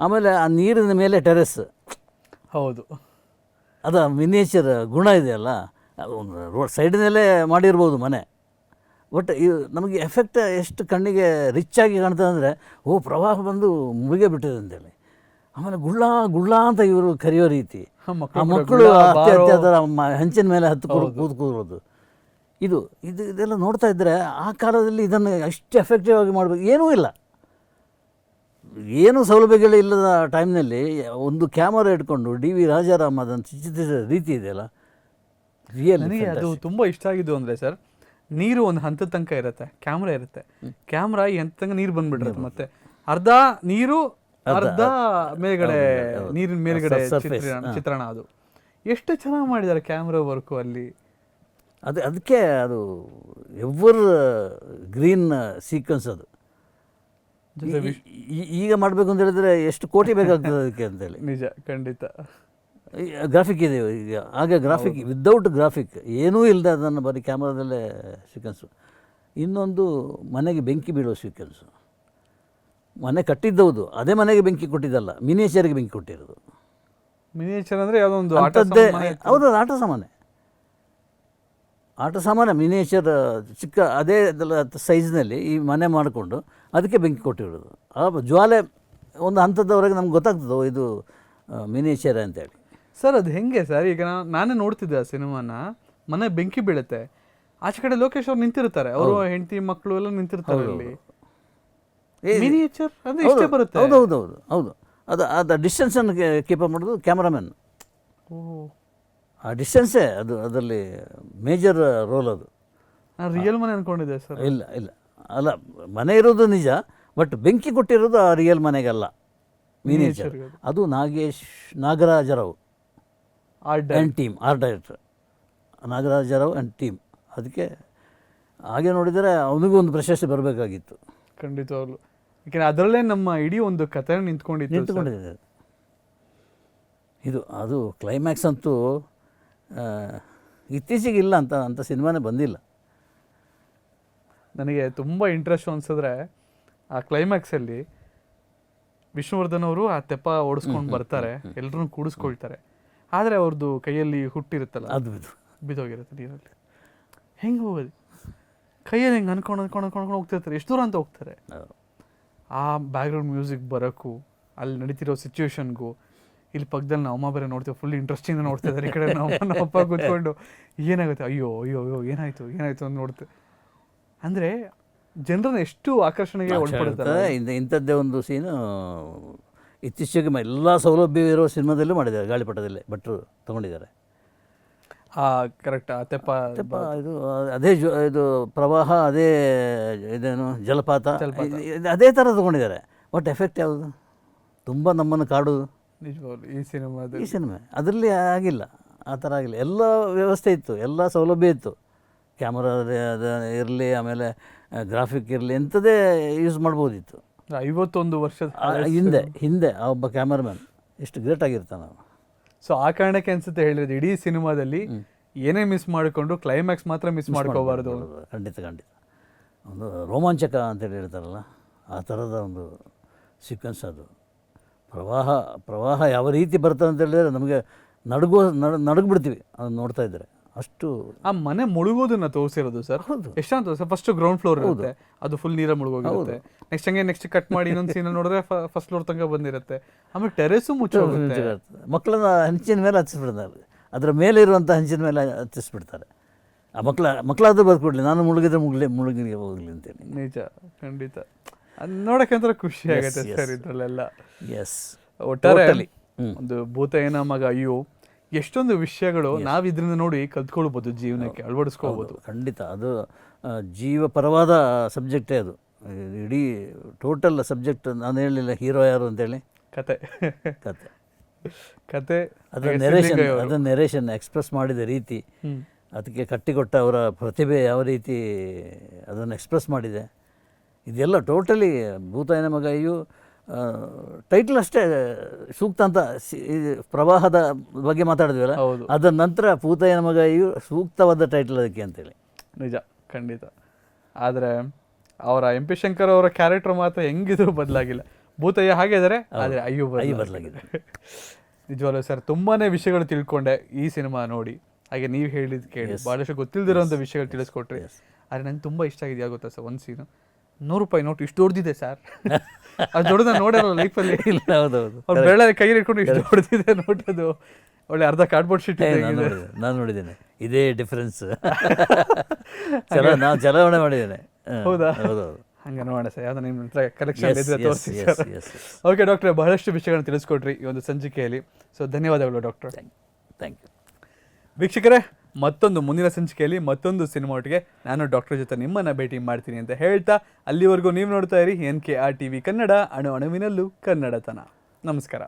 ಆಮೇಲೆ ಆ ನೀರಿನ ಮೇಲೆ ಟೆರೆಸ್. ಹೌದು. ಅದು ಮಿನಿಯೇಚರ್ ಗುಣ ಇದೆಯಲ್ಲ? ಒಂದು ರೋಡ್ ಸೈಡಿನಲ್ಲೇ ಮಾಡಿರ್ಬೋದು ಮನೆ. ಬಟ್ ಇದು ನಮಗೆ ಎಫೆಕ್ಟ್ ಎಷ್ಟು ಕಣ್ಣಿಗೆ ರಿಚ್ ಆಗಿ ಕಾಣ್ತದೆ ಅಂದರೆ ಓ ಪ್ರವಾಹ ಬಂದು ಮುಳುಗೇ ಬಿಟ್ಟಿದೆ ಅಂತೇಳಿ. ಆಮೇಲೆ ಗುಳ್ಳ ಗುಳ್ಳ ಅಂತ ಇವರು ಕರೆಯೋ ರೀತಿ. ಆ ಮಕ್ಕಳು ಹಂಚಿನ ಮೇಲೆ ಹತ್ತು ಕೂತ್ ಕೂರೋದು ಇದು ಇದು ಇದೆಲ್ಲ ನೋಡ್ತಾ ಇದ್ರೆ ಆ ಕಾಲದಲ್ಲಿ ಇದನ್ನು ಅಷ್ಟು ಎಫೆಕ್ಟಿವ್ ಆಗಿ ಮಾಡಬೇಕು. ಏನೂ ಇಲ್ಲ. ಏನು ಸೌಲಭ್ಯಗಳು ಇಲ್ಲದ ಟೈಮ್ನಲ್ಲಿ ಒಂದು ಕ್ಯಾಮರಾ ಇಟ್ಕೊಂಡು ಡಿ ವಿ ರಾಜಾರಾಮ್ ಅದನ್ನು ಚಿತ್ರಿಸಿದ ರೀತಿ ಇದೆಯಲ್ಲ? ರಿಯಲ್ ನನಗೆ ಅದು ತುಂಬಾ ಇಷ್ಟ ಆಗಿದ್ದು ಅಂದ್ರೆ ಸರ್ ನೀರು ಒಂದು ಹಂತದ ತನಕ ಇರುತ್ತೆ ಕ್ಯಾಮ್ರಾ ಇರುತ್ತೆ. ಕ್ಯಾಮ್ರಾ ಈ ಹಂತ ತನಕ ನೀರು ಬಂದ್ಬಿಟ್ಟಿರುತ್ತೆ ಮತ್ತೆ. ಅರ್ಧ ನೀರು ಅರ್ಧ ಮೇಲ್ಗಡೆ ನೀರಿನ ಮೇಲ್ಗಡೆ ಚಿತ್ರಣ ಅದು. ಎಷ್ಟು ಚೆನ್ನಾಗಿ ಮಾಡಿದ್ದಾರೆ ಕ್ಯಾಮ್ರಾ ವರ್ಕು ಅಲ್ಲಿ? ಅದು ಅದಕ್ಕೆ ಅದು ಎವರ್ ಗ್ರೀನ್ ಸೀಕ್ವೆನ್ಸ್ ಅದು. ಈಗ ಮಾಡಬೇಕು ಅಂತ ಹೇಳಿದ್ರೆ ಎಷ್ಟು ಕೋಟಿ ಬೇಕಾಗ್ತದೆ ಅದಕ್ಕೆ ಅಂತೇಳಿ ನಿಜ ಖಂಡಿತ. ಗ್ರಾಫಿಕ್ ಇದೆ ಈಗ. ಆಗ ಗ್ರಾಫಿಕ್ ವಿದೌಟ್ ಗ್ರಾಫಿಕ್ ಏನೂ ಇಲ್ಲದೆ ಅದನ್ನು ಬರೀ ಕ್ಯಾಮ್ರಾದಲ್ಲೇ ಸೀಕ್ವೆನ್ಸು ಇನ್ನೊಂದು ಮನೆಗೆ ಬೆಂಕಿ ಬೀಳೋ ಸೀಕ್ವೆನ್ಸು ಮನೆ ಕಟ್ಟಿದ್ದೌದು. ಅದೇ ಮನೆಗೆ ಬೆಂಕಿ ಕೊಟ್ಟಿದ್ದಲ್ಲ ಮಿನಿಯೇಚರ್ಗೆ ಬೆಂಕಿ ಕೊಟ್ಟಿರೋದು. ಮಿನಿಯೇಚರ್ ಅಂದ್ರೆ ಯಾವುದೋ ಒಂದು ಅಂಥದ್ದೇ. ಹೌದು ಆಟ ಸಾಮಾನೆ ಆಟ ಸಾಮಾನೆ ಮಿನಿಯೇಚರ್ ಚಿಕ್ಕ ಅದೇ ಸೈಜ್ನಲ್ಲಿ ಈ ಮನೆ ಮಾಡಿಕೊಂಡು ಅದಕ್ಕೆ ಬೆಂಕಿ ಕೊಟ್ಟಿರೋದು. ಆ ಜ್ವಾಲೆ ಒಂದು ಹಂತದವರೆಗೆ ನಮ್ಗೆ ಗೊತ್ತಾಗ್ತದೆ ಇದು ಮಿನಿಯೇಚರ್ ಅಂತೇಳಿ. ಸರ್ ಅದು ಹೆಂಗೆ ಸರ್? ಈಗ ನಾನೇ ನೋಡ್ತಿದ್ದೆ ಆ ಸಿನಿಮಾನ ಮನೆ ಬೆಂಕಿ ಬೀಳುತ್ತೆ. ಆಚೆ ಕಡೆ ಲೋಕೇಶ್ ಅವ್ರು ನಿಂತಿರ್ತಾರೆ. ಅವರು ಹೆಂಡತಿ ಮಕ್ಕಳು ಎಲ್ಲ ನಿಂತಿರ್ತಾರೆ ಅಲ್ಲಿ. ಮಿನಿಯೇಚರ್ ಅಂದರೆ ಇಷ್ಟೇ ಬರುತ್ತೆ. ಹೌದು ಹೌದು ಹೌದು ಹೌದು. ಅದು ಅದು ಡಿಸ್ಟೆನ್ಸನ್ನು ಕೀಪ್ ಅಪ್ ಮಾಡೋದು ಕ್ಯಾಮ್ರಾಮನ್ ಆ ಡಿಸ್ಟೆನ್ಸೇ ಅದು ಅದರಲ್ಲಿ ಮೇಜರ್ ರೋಲ್ ಅದು. ನಾನು ರಿಯಲ್ ಮನೆ ಅನ್ಕೊಂಡಿದ್ದೆ ಸರ್. ಇಲ್ಲ ಇಲ್ಲ. ಅಲ್ಲ ಮನೆ ಇರೋದು ನಿಜ ಬಟ್ ಬೆಂಕಿ ಕೊಟ್ಟಿರೋದು ಆ ರಿಯಲ್ ಮನೆಗಲ್ಲ. ಮಿನಿಯೇಚರ್ ಅದು. Nagesh Nagarajarao. And team art director Nagarajarao and team ಅದಕ್ಕೆ ಹಾಗೆ ನೋಡಿದರೆ ಅವನಿಗೂ ಒಂದು ಪ್ರಶಸ್ತಿ ಬರಬೇಕಾಗಿತ್ತು. ಖಂಡಿತವಾಗ್ಲು. ಯಾಕಂದ್ರೆ ಅದರಲ್ಲೇ ನಮ್ಮ ಇಡೀ ಒಂದು ಕಥೆ ನಿಂತ್ಕೊಂಡಿತ್ತು ಸರ್. ನಿಂತುಕೊಂಡಿದೆ. ಇದು ಅದು ಕ್ಲೈಮ್ಯಾಕ್ಸ್ ಅಂತೂ ಆ, ಇತ್ತೀಚೆಗೆ ಇಲ್ಲ ಅಂತ ಅಂಥ ಸಿನಿಮಾನೇ ಬಂದಿಲ್ಲ. ನನಗೆ ತುಂಬ ಇಂಟ್ರೆಸ್ಟ್ ಅನ್ಸಿದ್ರೆ ಆ ಕ್ಲೈಮ್ಯಾಕ್ಸಲ್ಲಿ ವಿಷ್ಣುವರ್ಧನ್ ಅವರು ಆ ತೆಪ್ಪ ಓಡಿಸ್ಕೊಂಡು ಬರ್ತಾರೆ ಎಲ್ಲರೂ ಕೂಡಿಸ್ಕೊಳ್ತಾರೆ. ಆದರೆ ಅವ್ರದ್ದು ಕೈಯಲ್ಲಿ ಹುಟ್ಟಿರುತ್ತಲ್ಲ ಅದು ಇದು ಬಿದ್ದೋಗಿರುತ್ತೆ ನೀರಲ್ಲಿ. ಹೆಂಗೆ ಹೋಗೋದು? ಕೈಯಲ್ಲಿ ಹೆಂಗೆ ಅನ್ಕೊಂಡು ಅನ್ಕೊಂಡು ಅನ್ಕೊಂಡು ಹೋಗ್ತಿರ್ತಾರೆ. ಎಷ್ಟು ದೂರ ಅಂತ ಹೋಗ್ತಾರೆ? ಹೌದು. ಆ ಬ್ಯಾಕ್ಗ್ರೌಂಡ್ ಮ್ಯೂಸಿಕ್ ಬರೋಕ್ಕೂ ಅಲ್ಲಿ ನಡೀತಿರೋ ಸಿಚುವೇಶನ್ಗೂ ಇಲ್ಲಿ ಪಕ್ಕದಲ್ಲಿ ನಾವು ಅಮ್ಮ ಬೇರೆ ನೋಡ್ತೀವಿ ಫುಲ್ ಇಂಟ್ರೆಸ್ಟಿಂದ ನೋಡ್ತಾ ಇದ್ದಾರೆ ಈ ಕಡೆ ನಾವು ನಮ್ಮ ಅಪ್ಪ ಕೂತ್ಕೊಂಡು. ಏನಾಗುತ್ತೆ? ಅಯ್ಯೋ ಅಯ್ಯೋ ಅಯ್ಯೋ ಏನಾಯಿತು ಏನಾಯಿತು ಅಂತ ನೋಡ್ತೀವಿ ಅಂದರೆ ಜನರನ್ನ ಎಷ್ಟು ಆಕರ್ಷಣೆಗೆ ಒಳಪಡುತ್ತಾರೆ ಇಂಥದ್ದೇ ಒಂದು ಸೀನು ಇತ್ತೀಚೆಗೆ ಎಲ್ಲ ಸೌಲಭ್ಯ ಇರೋ ಸಿನಿಮಾದಲ್ಲೂ ಮಾಡಿದ್ದಾರೆ ಗಾಳಿಪಟದಲ್ಲೇ ಭಟ್ರು ತಗೊಂಡಿದ್ದಾರೆ. ಕರೆಕ್ಟ್ ತೆಪ್ಪ ತೆಪ್ಪ ಇದು ಅದೇ ಜೋ ಇದು ಪ್ರವಾಹ ಅದೇ ಇದೇನು ಜಲಪಾತ ಇದು- ಅದೇ ಥರ ತಗೊಂಡಿದ್ದಾರೆ. ಬಟ್ ಎಫೆಕ್ಟ್ ಯಾವುದು? ತುಂಬ ನಮ್ಮನ್ನು ಕಾಡೋದು. ನಿಜವಾಗ್ಲು ಈ ಸಿನಿಮಾ ಈ ಸಿನಿಮಾ ಅದರಲ್ಲಿ ಆಗಿಲ್ಲ ಆ ಥರ ಆಗಿಲ್ಲ. ಎಲ್ಲ ವ್ಯವಸ್ಥೆ ಇತ್ತು ಎಲ್ಲ ಸೌಲಭ್ಯ ಇತ್ತು. ಕ್ಯಾಮರಾ ಅದು ಇರಲಿ ಆಮೇಲೆ ಗ್ರಾಫಿಕ್ ಇರಲಿ ಎಂಥದೇ ಯೂಸ್ ಮಾಡ್ಬೋದಿತ್ತು. ಐವತ್ತೊಂದು ವರ್ಷದ ಆ ಹಿಂದೆ ಹಿಂದೆ ಆ ಒಬ್ಬ ಕ್ಯಾಮರಾಮನ್ ಎಷ್ಟು ಗ್ರೇಟ್ ಆಗಿರ್ತಾನೆ ಅವನು. ಸೊ ಆ ಕಾರಣಕ್ಕೆ ಅನ್ಸುತ್ತೆ ಹೇಳಿರೋದು ಇಡೀ ಸಿನಿಮಾದಲ್ಲಿ ಏನೇ ಮಿಸ್ ಮಾಡಿಕೊಂಡು ಕ್ಲೈಮ್ಯಾಕ್ಸ್ ಮಾತ್ರ ಮಿಸ್ ಮಾಡ್ಕೋಬಾರ್ದು. ಖಂಡಿತ ಖಂಡಿತ. ಒಂದು ರೋಮಾಂಚಕ ಅಂತೇಳಿ ಹೇಳ್ತಾರಲ್ಲ ಆ ಥರದ ಒಂದು ಸೀಕ್ವೆನ್ಸ್ ಅದು. ಪ್ರವಾಹ ಪ್ರವಾಹ ಯಾವ ರೀತಿ ಬರ್ತದೆ ಅಂತ ಹೇಳಿದ್ರೆ ನಮಗೆ ನಡುಗೋ ನಡ್ ನಡುಗ್ಬಿಡ್ತೀವಿ ಅದನ್ನ ನೋಡ್ತಾ ಇದ್ದರೆ ಅಷ್ಟು ಆ ಮನೆ ಮುಳುಗೋದನ್ನ ತೋರಿಸಿರೋದು ಸರ್. ಹೌದು. ಎಷ್ಟಂತ ಸರ್? ಫಸ್ಟ್ ಗ್ರೌಂಡ್ ಫ್ಲೋರ್ ಇರುತ್ತೆ ಅದು ಫುಲ್ ನೀರ ಮುಳುಗೋಗಿರುತ್ತೆ. ನೆಕ್ಸ್ಟ್ ಹಂಗೆ ನೆಕ್ಸ್ಟ್ ಕಟ್ ಮಾಡಿ ಇನ್ನೊಂದು ಸೀನ್ ನೋಡಿದ್ರೆ ಫಸ್ಟ್ ಫ್ಲೋರ್ ತನಕ ಬಂದಿರುತ್ತೆ. ಆಮೇಲೆ ಟೆರೆಸು ಮುಚ್ಚೋಗುತ್ತೆ ಮಕ್ಕಳನ್ನ ಹಂಚಿನ ಮೇಲೆ ಹಚ್ಚಿಸ್ಬಿಡ್ತಾರೆ. ಅದರ ಮೇಲೆ ಇರುವಂಥ ಹಂಚಿನ ಮೇಲೆ ಹಚ್ಚಿಸ್ಬಿಡ್ತಾರೆ. ಆ ಮಕ್ಕಳ ಮಕ್ಕಳಾದ್ರೂ ಬರ್ಕೊಡ್ಲಿ ನಾನು ಮುಳುಗಿದ್ರೆ ಮುಗ್ಲಿ ಮುಳುಗಿಗೆ ಹೋಗ್ಲಿ ಅಂತೇಳಿ. ನಿಜ ಖಂಡಿತ. ಅದ್ ನೋಡಕ್ಕೆ ಒಂಥರ ಖುಷಿ ಆಗುತ್ತೆ ಸರ್ ಇದರಲ್ಲೆಲ್ಲ. ಎಸ್ ಒಟ್ಟಾರೆ. ಒಂದು ಭೂತ ಏನ ಮಗ ಅಯ್ಯೋ ಎಷ್ಟೊಂದು ವಿಷಯಗಳು ನಾವು ಇದರಿಂದ ನೋಡಿ ಕಲ್ತ್ಕೊಳ್ಬೋದು ಜೀವನಕ್ಕೆ ಅಳವಡಿಸ್ಕೊಳ್ಬೋದು. ಖಂಡಿತ. ಅದು ಜೀವ ಜೀವಪರವಾದ ಸಬ್ಜೆಕ್ಟೇ ಅದು. ಇಡೀ ಟೋಟಲ್ ಸಬ್ಜೆಕ್ಟ್ ನಾನು ಹೇಳಲಿಲ್ಲ ಹೀರೋ ಯಾರು ಅಂತೇಳಿ. ಕತೆ. ಕತೆ. ಕತೆ. ಅದು ನೆರೇಷನ್ ಅದು ನೆರೇಷನ್ ಎಕ್ಸ್ಪ್ರೆಸ್ ಮಾಡಿದ ರೀತಿ. ಅದಕ್ಕೆ ಕಟ್ಟಿಕೊಟ್ಟ ಅವರ ಪ್ರತಿಭೆ ಯಾವ ರೀತಿ ಅದನ್ನು ಎಕ್ಸ್ಪ್ರೆಸ್ ಮಾಡಿದೆ. ಇದೆಲ್ಲ ಟೋಟಲಿ ಭೂತಾಯನ ಮಗ ಇವು ಟೈಟಲ್ ಅಷ್ಟೇ ಸೂಕ್ತ ಅಂತ ಪ್ರವಾಹದ ಬಗ್ಗೆ ಮಾತಾಡಿದ್ವಲ್ಲ ಅದ ಅದರ ನಂತರ ಭೂತಾಯನ ಮಗ ಇವು ಸೂಕ್ತವಾದ ಟೈಟಲ್ ಅದಕ್ಕೆ ಅಂತೇಳಿ. ನಿಜ ಖಂಡಿತ. ಆದ್ರೆ ಅವರ ಎಂ ಪಿ ಶಂಕರ್ ಅವರ ಕ್ಯಾರೆಕ್ಟರ್ ಮಾತ್ರ ಹೆಂಗಿದ್ರು ಬದಲಾಗಿಲ್ಲ. ಭೂತಯ್ಯ ಹಾಗೆ ಇದಾರೆ ಆದರೆ ಅಯ್ಯೋ ಅಯ್ಯು ಬದಲಾಗಿದೆ. ನಿಜವಾಗ್ಲೂ ಸರ್ ತುಂಬಾನೇ ವಿಷಯಗಳು ತಿಳ್ಕೊಂಡೆ ಈ ಸಿನಿಮಾ ನೋಡಿ. ಹಾಗೆ ನೀವು ಹೇಳಿದ್ ಕೇಳಿ. ಭಾಳಷ್ಟು ಗೊತ್ತಿಲ್ದಿರೋಂಥ ವಿಷಯಗಳು ತಿಳಿಸ್ಕೊಟ್ರಿ. ಆದರೆ ನಂಗೆ ತುಂಬಾ ಇಷ್ಟ ಆಗಿದೆಯಾ ಗೊತ್ತಾ ಸರ್ ಒಂದು ಸೀನು ನೂರು ರೂಪಾಯಿ ನೋಟ್ ಇಷ್ಟು ದೊಡ್ಡದಿದೆ ಸರ್. ಅದು ದೊಡ್ಡದ ಲೈಫ್ ಲೈಫಲ್ಲಿ ಇಲ್ಲ ಹೌದೌದು ಅವ್ರು ಬೆಳೆ ಕೈಯಲ್ಲಿ ಇಟ್ಕೊಂಡು ಇಷ್ಟು ದೊಡ್ಡದಿದೆ ನೋಟ್ ಅದು. ಒಳ್ಳೆ ಅರ್ಧ ಕಾರ್ಡ್ಬೋರ್ಡ್ ಶೀಟ್ ನಾನು ನೋಡಿದ್ದೇನೆ ಇದೇ ಡಿಫ್ರೆನ್ಸ್ ಚಲ ನಾನು ಚಲಾವಣೆ ಮಾಡಿದ್ದೇನೆ. ಹೌದಾ? ಹೌದೌದು. ಹಂಗೆ ನೋಡೋಣ ಸರ್ ಯಾವ್ದು ನಿಮ್ಮ ಹತ್ರ ಕಲೆಕ್ಷನ್ ಇದ್ರೆ ತೋರಿಸಿ ಸರ್. ಓಕೆ ಡಾಕ್ಟ್ರೆ ಬಹಳಷ್ಟು ವಿಷಯಗಳನ್ನು ತಿಳಿಸ್ಕೊಟ್ರಿ ಈ ಒಂದು ಸಂಚಿಕೆಯಲ್ಲಿ. ಸೊ ಧನ್ಯವಾದಗಳು ಡಾಕ್ಟರ್ ಥ್ಯಾಂಕ್ ಯು ವೀಕ್ಷಕರೇ ಮತ್ತೊಂದು ಮುಂದಿನ ಸಂಚಿಕೆಯಲ್ಲಿ ಮತ್ತೊಂದು ಸಿನಿಮಾ ಒಟ್ಟಿಗೆ ನಾನು ಡಾಕ್ಟರ್ ಜೊತೆ ನಿಮ್ಮನ್ನ ಭೇಟಿ ಮಾಡ್ತೀನಿ ಅಂತ ಹೇಳ್ತಾ ಅಲ್ಲಿವರೆಗೂ ನೀವು ನೋಡ್ತಾ ಇರಿ N K R T V Kannada ಅಣು ಅಣುವಿನಲ್ಲೂ ಕನ್ನಡತನ. ನಮಸ್ಕಾರ.